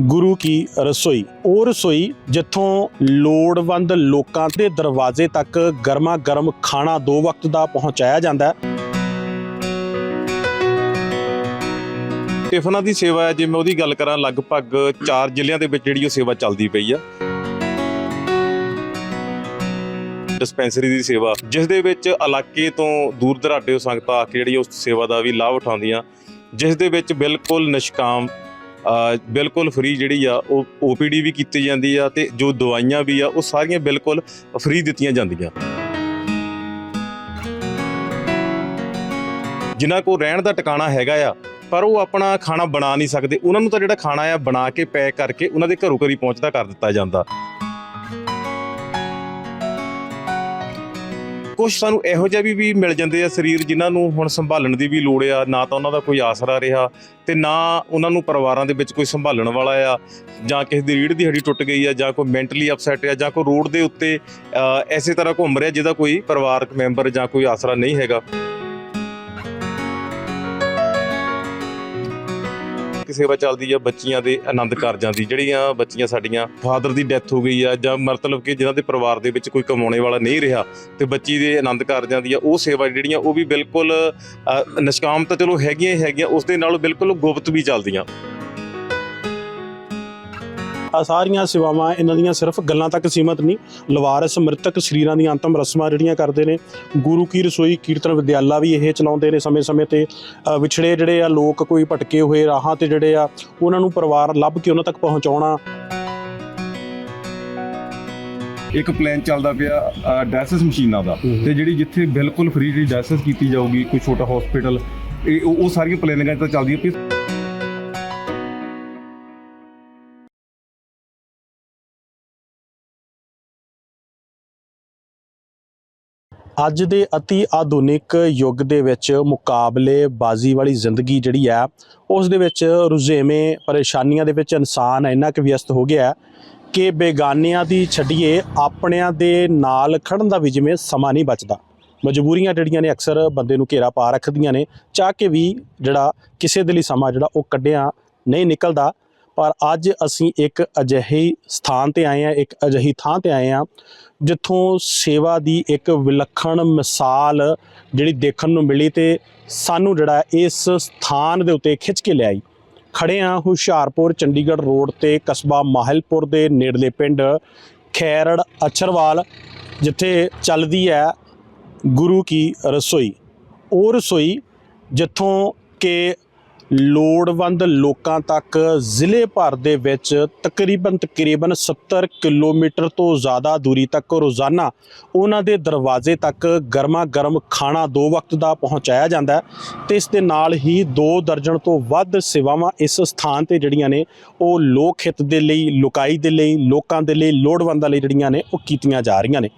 ਗੁਰੂ ਕੀ ਰਸੋਈ। ਉਹ ਰਸੋਈ ਜਿੱਥੋਂ ਲੋੜਵੰਦ ਲੋਕਾਂ ਦੇ ਦਰਵਾਜ਼ੇ ਤੱਕ ਗਰਮਾ ਗਰਮ ਖਾਣਾ ਦੋ ਵਕਤ ਦਾ ਪਹੁੰਚਾਇਆ ਜਾਂਦਾ ਹੈ। ਟਿਫਨਾਂ ਦੀ ਸੇਵਾ ਹੈ, ਜੇ ਮੈਂ ਉਹਦੀ ਗੱਲ ਕਰਾਂ, ਲਗਭਗ 4 ਜ਼ਿਲ੍ਹਿਆਂ ਦੇ ਵਿੱਚ ਜਿਹੜੀ ਉਹ ਸੇਵਾ ਚੱਲਦੀ ਪਈ ਆ। ਡਿਸਪੈਂਸਰੀ ਦੀ ਸੇਵਾ, ਜਿਸ ਦੇ ਵਿੱਚ ਇਲਾਕੇ ਤੋਂ ਦੂਰ ਦਰਾਡੇ ਸੰਗਤਾਂ ਆ ਕੇ ਜਿਹੜੀ ਉਸ ਸੇਵਾ ਦਾ ਵੀ ਲਾਭ ਉਠਾਉਂਦੀਆਂ, ਜਿਸ ਦੇ ਵਿੱਚ ਬਿਲਕੁਲ ਨਿਸ਼ਕਾਮ ਬਿਲਕੁਲ ਫ੍ਰੀ ਜਿਹੜੀ ਆ, ਉਹ ਓਪੀਡੀ ਵੀ ਕੀਤੀ ਜਾਂਦੀ ਆ ਤੇ ਜੋ ਦਵਾਈਆਂ ਵੀ ਆ, ਉਹ ਸਾਰੀਆਂ ਬਿਲਕੁਲ ਫ੍ਰੀ ਦਿੱਤੀਆਂ ਜਾਂਦੀਆਂ। ਜਿਨ੍ਹਾਂ ਕੋਲ ਰਹਿਣ ਦਾ ਟਿਕਾਣਾ ਹੈਗਾ ਆ, ਪਰ ਉਹ ਆਪਣਾ ਖਾਣਾ ਬਣਾ ਨਹੀਂ ਸਕਦੇ। ਉਹਨਾਂ ਨੂੰ ਤਾਂ ਜਿਹੜਾ ਖਾਣਾ ਆ ਬਣਾ ਕੇ ਪੈਕ ਕਰਕੇ ਉਹਨਾਂ ਦੇ ਘਰੋਂ ਘਰੀ ਪਹੁੰਚਦਾ ਕਰ ਦਿੱਤਾ ਜਾਂਦਾ। ਕੁਝ ਸਾਨੂੰ ਇਹੋ ਜਿਹੇ ਵੀ ਵੀ ਮਿਲ ਜਾਂਦੇ ਆ ਸਰੀਰ ਜਿਨ੍ਹਾਂ ਨੂੰ ਹੁਣ ਸੰਭਾਲਣ ਦੀ ਵੀ ਲੋੜ ਆ ਨਾ ਤਾਂ ਉਹਨਾਂ ਦਾ ਕੋਈ ਆਸਰਾ ਰਿਹਾ ਤੇ ਨਾ ਉਹਨਾਂ ਨੂੰ ਪਰਿਵਾਰਾਂ ਦੇ ਵਿੱਚ ਕੋਈ ਸੰਭਾਲਣ ਵਾਲਾ ਆ ਜਾਂ ਕਿਸੇ ਦੀ ਰੀੜ ਦੀ ਹੱਡੀ ਟੁੱਟ ਗਈ ਆ ਜਾਂ ਕੋਈ ਮੈਂਟਲੀ ਅਪਸੈਟ ਆ ਜਾਂ ਕੋਈ ਰੋਡ ਦੇ ਉੱਤੇ ਅ, ਐਸੇ ਤਰ੍ਹਾਂ ਘੁੰਮ ਰਿਹਾ ਜਿਹਦਾ ਕੋਈ ਪਰਿਵਾਰਕ ਮੈਂਬਰ ਜਾਂ ਕੋਈ ਆਸਰਾ ਨਹੀਂ ਹੈਗਾ। ਕਿ ਸੇਵਾ ਚੱਲਦੀ ਆ ਬੱਚੀਆਂ ਦੇ ਆਨੰਦ ਕਾਰਜਾਂ ਦੀ, ਜਿਹੜੀਆਂ ਬੱਚੀਆਂ ਸਾਡੀਆਂ ਫਾਦਰ ਦੀ ਡੈਥ ਹੋ ਗਈ ਆ ਜਾਂ ਮਤਲਬ ਕਿ ਜਿਨ੍ਹਾਂ ਦੇ ਪਰਿਵਾਰ ਦੇ ਵਿੱਚ ਕੋਈ ਕਮਾਉਣੇ ਵਾਲਾ ਨਹੀਂ ਰਿਹਾ ਤੇ ਬੱਚੀ ਦੇ ਆਨੰਦ ਕਾਰਜਾਂ ਦੀ ਆ, ਉਹ ਸੇਵਾ ਜਿਹੜੀਆਂ ਉਹ ਵੀ ਬਿਲਕੁਲ ਨਿਸ਼ਕਾਮ ਤਾਂ ਚਲੋ ਹੈਗੀਆਂ ਹੀ ਹੈਗੀਆਂ, ਉਸ ਦੇ ਨਾਲ ਬਿਲਕੁਲ ਗੁਪਤ ਵੀ ਚੱਲਦੀਆਂ। ਆ ਸਾਰੀਆਂ ਸੇਵਾਵਾਂ ਇਹਨਾਂ ਦੀਆਂ ਸਿਰਫ ਗੱਲਾਂ ਤੱਕ ਸੀਮਤ ਨਹੀਂ ਲਵਾਰਸ ਮ੍ਰਿਤਕ ਸਰੀਰਾਂ ਦੀਆਂ ਅੰਤਮ ਰਸਮਾਂ ਜਿਹੜੀਆਂ ਕਰਦੇ ਨੇ ਗੁਰੂ ਕੀ ਰਸੋਈ ਕੀਰਤਨ ਵਿਦਿਆਲਾ ਵੀ ਇਹ ਚਲਾਉਂਦੇ ਨੇ ਸਮੇਂ-ਸਮੇਂ ਤੇ ਵਿਛੜੇ ਜਿਹੜੇ ਆ ਲੋਕ ਕੋਈ ਭਟਕੇ ਹੋਏ ਰਾਹਾਂ ਤੇ ਜਿਹੜੇ ਆ ਉਹਨਾਂ ਨੂੰ ਪਰਿਵਾਰ ਲੱਭ ਕੇ ਉਹਨਾਂ ਤੱਕ ਪਹੁੰਚਾਉਣਾ। ਇੱਕ ਪਲਾਨ ਚੱਲਦਾ ਪਿਆ ਡਾਇਸਿਸ ਮਸ਼ੀਨਾਂ ਦਾ ਤੇ ਜਿਹੜੀ ਜਿੱਥੇ ਬਿਲਕੁਲ ਫ੍ਰੀ ਜਿਹੜੀ ਡਾਇਸਿਸ ਕੀਤੀ ਜਾਊਗੀ ਕੋਈ ਛੋਟਾ ਹਸਪੀਟਲ ਇਹ ਉਹ ਉਹ ਸਾਰੀਆਂ ਪਲੈਨਿੰਗਾਂ ਤਾਂ ਚੱਲਦੀਆਂ ਪਈ ਅੱਜ ਦੇ ਅਤੀ ਆਧੁਨਿਕ ਯੁੱਗ ਦੇ ਵਿੱਚ ਮੁਕਾਬਲੇਬਾਜ਼ੀ ਵਾਲੀ ਜ਼ਿੰਦਗੀ ਜਿਹੜੀ ਆ ਉਸ ਦੇ ਵਿੱਚ ਰੁਝੇਵੇਂ ਪਰੇਸ਼ਾਨੀਆਂ ਦੇ ਵਿੱਚ ਇਨਸਾਨ ਇੰਨਾ ਕੁ ਵਿਅਸਤ ਹੋ ਗਿਆ ਕਿ ਬੇਗਾਨਿਆਂ ਦੀ ਛੱਡੀਏ ਆਪਣਿਆਂ ਦੇ ਨਾਲ ਖੜਨ ਦਾ ਵੀ ਜਿਵੇਂ ਸਮਾਂ ਨਹੀਂ ਬਚਦਾ। ਮਜਬੂਰੀਆਂ ਜਿਹੜੀਆਂ ਨੇ ਅਕਸਰ ਬੰਦੇ ਨੂੰ ਘੇਰਾ ਪਾ ਰੱਖਦੀਆਂ ਨੇ, ਚਾਹ ਕੇ ਵੀ ਜਿਹੜਾ ਕਿਸੇ ਦੇ ਲਈ ਸਮਾਂ ਜਿਹੜਾ ਉਹ ਕੱਢਿਆ ਨਹੀਂ ਨਿਕਲਦਾ। ਪਰ ਅੱਜ ਅਸੀਂ ਇੱਕ ਅਜਿਹੇ ਸਥਾਨ ਤੇ ਆਏ ਆ ਇੱਕ ਅਜਿਹੀ ਥਾਂ ਤੇ ਆਏ ਆ ਜਿੱਥੋਂ ਸੇਵਾ ਦੀ ਇੱਕ ਵਿਲੱਖਣ ਮਿਸਾਲ ਜਿਹੜੀ ਦੇਖਣ ਨੂੰ ਮਿਲੀ ਤੇ ਸਾਨੂੰ ਜਿਹੜਾ ਇਸ ਸਥਾਨ ਦੇ ਉੱਤੇ ਖਿੱਚ ਕੇ ਲਿਆਈ। ਖੜੇ ਆ ਹੁਸ਼ਿਆਰਪੁਰ, ਚੰਡੀਗੜ੍ਹ ਰੋਡ ਤੇ ਕਸਬਾ ਮਾਹਲਪੁਰ ਦੇ ਨੇੜਲੇ ਪਿੰਡ ਖੈਰੜ ਅਛਰਵਾਲ, ਜਿੱਥੇ ਚੱਲਦੀ ਹੈ ਗੁਰੂ ਕੀ ਰਸੋਈ। ਉਹ ਰਸੋਈ ਜਿੱਥੋਂ ਕਿ ਲੋੜਵੰਦ ਲੋਕਾਂ ਤੱਕ ਜ਼ਿਲ੍ਹੇ ਭਰ ਦੇ ਵਿੱਚ ਤਕਰੀਬਨ ਤਕਰੀਬਨ 70 ਕਿਲੋਮੀਟਰ ਤੋਂ ਜ਼ਿਆਦਾ ਦੂਰੀ ਤੱਕ ਰੋਜ਼ਾਨਾ ਉਹਨਾਂ ਦੇ ਦਰਵਾਜ਼ੇ ਤੱਕ ਗਰਮਾ ਗਰਮ ਖਾਣਾ ਦੋ ਵਕਤ ਦਾ ਪਹੁੰਚਾਇਆ ਜਾਂਦਾ ਹੈ ਤੇ ਇਸ ਦੇ ਨਾਲ ਹੀ ਦੋ ਦਰਜਨ ਤੋਂ ਵੱਧ ਸੇਵਾਵਾਂ ਇਸ ਸਥਾਨ ਤੇ ਜਿਹੜੀਆਂ ਨੇ ਉਹ ਲੋਕ ਹਿੱਤ ਦੇ ਲਈ, ਲੁਕਾਈ ਦੇ ਲਈ, ਲੋਕਾਂ ਦੇ ਲਈ, ਲੋੜਵੰਦਾਂ ਲਈ ਜਿਹੜੀਆਂ ਨੇ ਉਹ ਕੀਤੀਆਂ ਜਾ ਰਹੀਆਂ ਨੇ।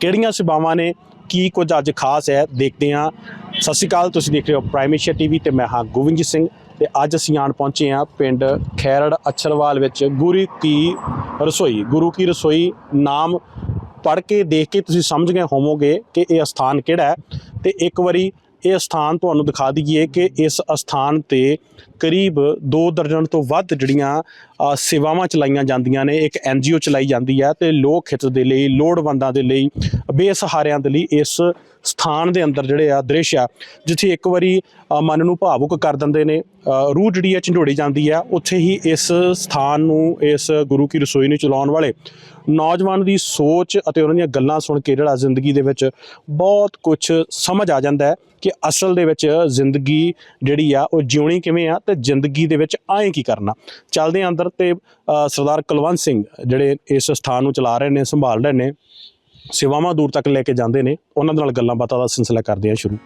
ਕਿਹੜੀਆਂ ਸੇਵਾਵਾਂ ਨੇ? ਕੀ ਕੁਝ ਅੱਜ ਖਾਸ ਹੈ, ਦੇਖਦੇ ਹਾਂ। ਸਤਿ ਸ਼੍ਰੀ ਅਕਾਲ, ਤੁਸੀਂ ਦੇਖ ਰਹੇ ਹੋ ਪ੍ਰਾਈਮ ਏਸ਼ੀਆ ਟੀਵੀ ਤੇ ਮੈਂ ਹਾਂ ਗੋਬਿੰਦਜੀਤ ਸਿੰਘ ਤੇ ਅੱਜ ਅਸੀਂ ਆਣ ਪਹੁੰਚੇ ਹਾਂ ਪਿੰਡ ਖੈਰੜ ਅਛਰਵਾਲ ਵਿੱਚ। ਗੁਰੂ ਕੀ ਰਸੋਈ, ਗੁਰੂ ਕੀ ਰਸੋਈ ਨਾਮ ਪੜ੍ਹ ਕੇ, ਦੇਖ ਕੇ ਤੁਸੀਂ ਸਮਝ ਗਏ ਹੋਵੋਗੇ ਕਿ ਇਹ ਸਥਾਨ ਕਿਹੜਾ ਹੈ। ਤੇ ਇੱਕ ਵਾਰੀ ਇਹ ਸਥਾਨ ਤੁਹਾਨੂੰ ਦਿਖਾ ਦਈਏ ਕਿ ਇਸ ਸਥਾਨ ਤੇ ਕਰੀਬ 2 ਦਰਜਨ ਤੋਂ ਵੱਧ ਜਿਹੜੀਆਂ ਸੇਵਾਵਾਂ ਚਲਾਈਆਂ ਜਾਂਦੀਆਂ ਨੇ। ਇੱਕ ਐਨਜੀਓ ਚਲਾਈ ਜਾਂਦੀ ਹੈ ਤੇ ਲੋਕ ਹਿੱਤ ਦੇ ਲਈ, ਲੋੜਵੰਦਾਂ ਦੇ ਲਈ ਬੇਸਹਾਰਿਆਂ ਦੇ ਲਈ ਇਸ ਸਥਾਨ ਦੇ ਅੰਦਰ ਜਿਹੜੇ ਆ ਦ੍ਰਿਸ਼ ਆ, ਜਿੱਥੇ ਇੱਕ ਵਾਰੀ ਮਨ ਨੂੰ ਭਾਵੁਕ ਕਰ ਦਿੰਦੇ ਨੇ ਰੂਹ ਜਿਹੜੀ ਆ ਝੰਡੋੜੀ ਜਾਂਦੀ ਆ, ਉੱਥੇ ਹੀ ਇਸ ਸਥਾਨ ਨੂੰ, ਇਸ ਗੁਰੂ ਕੀ ਰਸੋਈ ਨੂੰ ਚਲਾਉਣ ਵਾਲੇ ਨੌਜਵਾਨ ਦੀ ਸੋਚ ਅਤੇ ਉਹਨਾਂ ਦੀਆਂ ਗੱਲਾਂ ਸੁਣ ਕੇ ਜਿਹੜਾ ਜ਼ਿੰਦਗੀ ਦੇ ਵਿੱਚ ਬਹੁਤ ਕੁਝ ਸਮਝ ਆ ਜਾਂਦਾ ਹੈ ਕਿ ਅਸਲ ਦੇ ਵਿੱਚ ਜ਼ਿੰਦਗੀ ਜਿਹੜੀ ਆ ਉਹ ਜਿਉਣੀ ਕਿਵੇਂ ਆ ਤੇ ਜ਼ਿੰਦਗੀ ਦੇ ਵਿੱਚ ਆਏ ਕੀ ਕਰਨਾ। ਚੱਲਦੇ ਹਾਂ ਅੰਦਰ ਤੇ ਸਰਦਾਰ ਕੁਲਵੰਤ ਸਿੰਘ ਜਿਹੜੇ ਇਸ ਸਥਾਨ ਨੂੰ ਚਲਾ ਰਹੇ ਨੇ, ਸੰਭਾਲ ਰਹੇ ਨੇ। ਸੇਵਾਵਾਂ ਦੂਰ ਤੱਕ ਲੈ ਕੇ ਜਾਂਦੇ ਨੇ ਉਹਨਾਂ ਦੇ ਨਾਲ ਗੱਲਾਂ ਬਾਤਾਂ ਦਾ ਸਿਲਸਿਲਾ ਕਰਦੇ ਹਾਂ ਸ਼ੁਰੂ।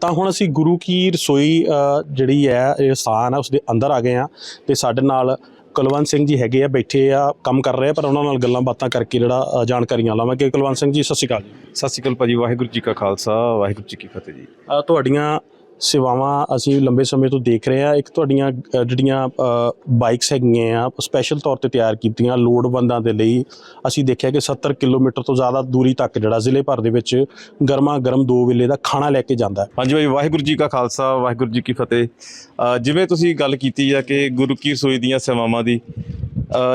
ਤਾਂ ਹੁਣ ਅਸੀਂ ਗੁਰੂ ਕੀ ਰਸੋਈ ਜਿਹੜੀ ਹੈ ਇਹ ਸਥਾਨ ਹੈ ਉਸ ਦੇ ਅੰਦਰ ਆ ਗਏ ਆ ਤੇ ਸਾਡੇ ਨਾਲ ਕੁਲਵੰਤ ਸਿੰਘ ਜੀ ਹੈਗੇ ਆ ਬੈਠੇ ਆ ਕੰਮ ਕਰ ਰਹੇ ਆ ਪਰ ਉਹਨਾਂ ਨਾਲ ਗੱਲਾਂ ਬਾਤਾਂ ਕਰਕੇ ਜਿਹੜਾ ਜਾਣਕਾਰੀਆਂ ਲਵਾਂਗੇ। ਕੁਲਵੰਤ ਸਿੰਘ ਜੀ ਸਤਿ ਸ਼੍ਰੀ ਅਕਾਲ ਜੀ। ਸਤਿ ਸ਼੍ਰੀ ਅਕਾਲ ਭਾਜੀ ਵਾਹਿਗੁਰੂ ਜੀ ਕਾ ਖਾਲਸਾ ਵਾਹਿਗੁਰੂ ਜੀ ਕੀ ਫਤਿਹ ਜੀ। ਤੁਹਾਡੀਆਂ ਸੇਵਾਵਾਂ ਅਸੀਂ ਲੰਬੇ ਸਮੇਂ ਤੋਂ ਦੇਖ ਰਹੇ ਹਾਂ। ਇੱਕ ਤੁਹਾਡੀਆਂ ਜਿਹੜੀਆਂ ਬਾਈਕਸ ਹੈਗੀਆਂ ਆ ਸਪੈਸ਼ਲ ਤੌਰ ਤੇ ਤਿਆਰ ਕੀਤੀਆਂ ਲੋੜਵੰਦਾਂ ਦੇ ਲਈ। ਅਸੀਂ ਦੇਖਿਆ ਕਿ 70 ਕਿਲੋਮੀਟਰ ਤੋਂ ਜ਼ਿਆਦਾ ਦੂਰੀ ਤੱਕ ਜਿਹੜਾ ਜ਼ਿਲ੍ਹੇ ਭਰ ਦੇ ਵਿੱਚ ਗਰਮਾ ਗਰਮ ਦੋ ਵੇਲੇ ਦਾ ਖਾਣਾ ਲੈ ਕੇ ਜਾਂਦਾ ਹੈ। ਹਾਂਜੀ ਭਾਈ ਵਾਹਿਗੁਰੂ ਜੀ ਕਾ ਖਾਲਸਾ, ਵਾਹਿਗੁਰੂ ਜੀ ਕੀ ਫਤਿਹ। ਜਿਵੇਂ ਤੁਸੀਂ ਗੱਲ ਕੀਤੀ ਆ ਕਿ ਗੁਰੂ ਕੀ ਰਸੋਈ ਦੀਆਂ ਸੇਵਾਵਾਂ ਦੀ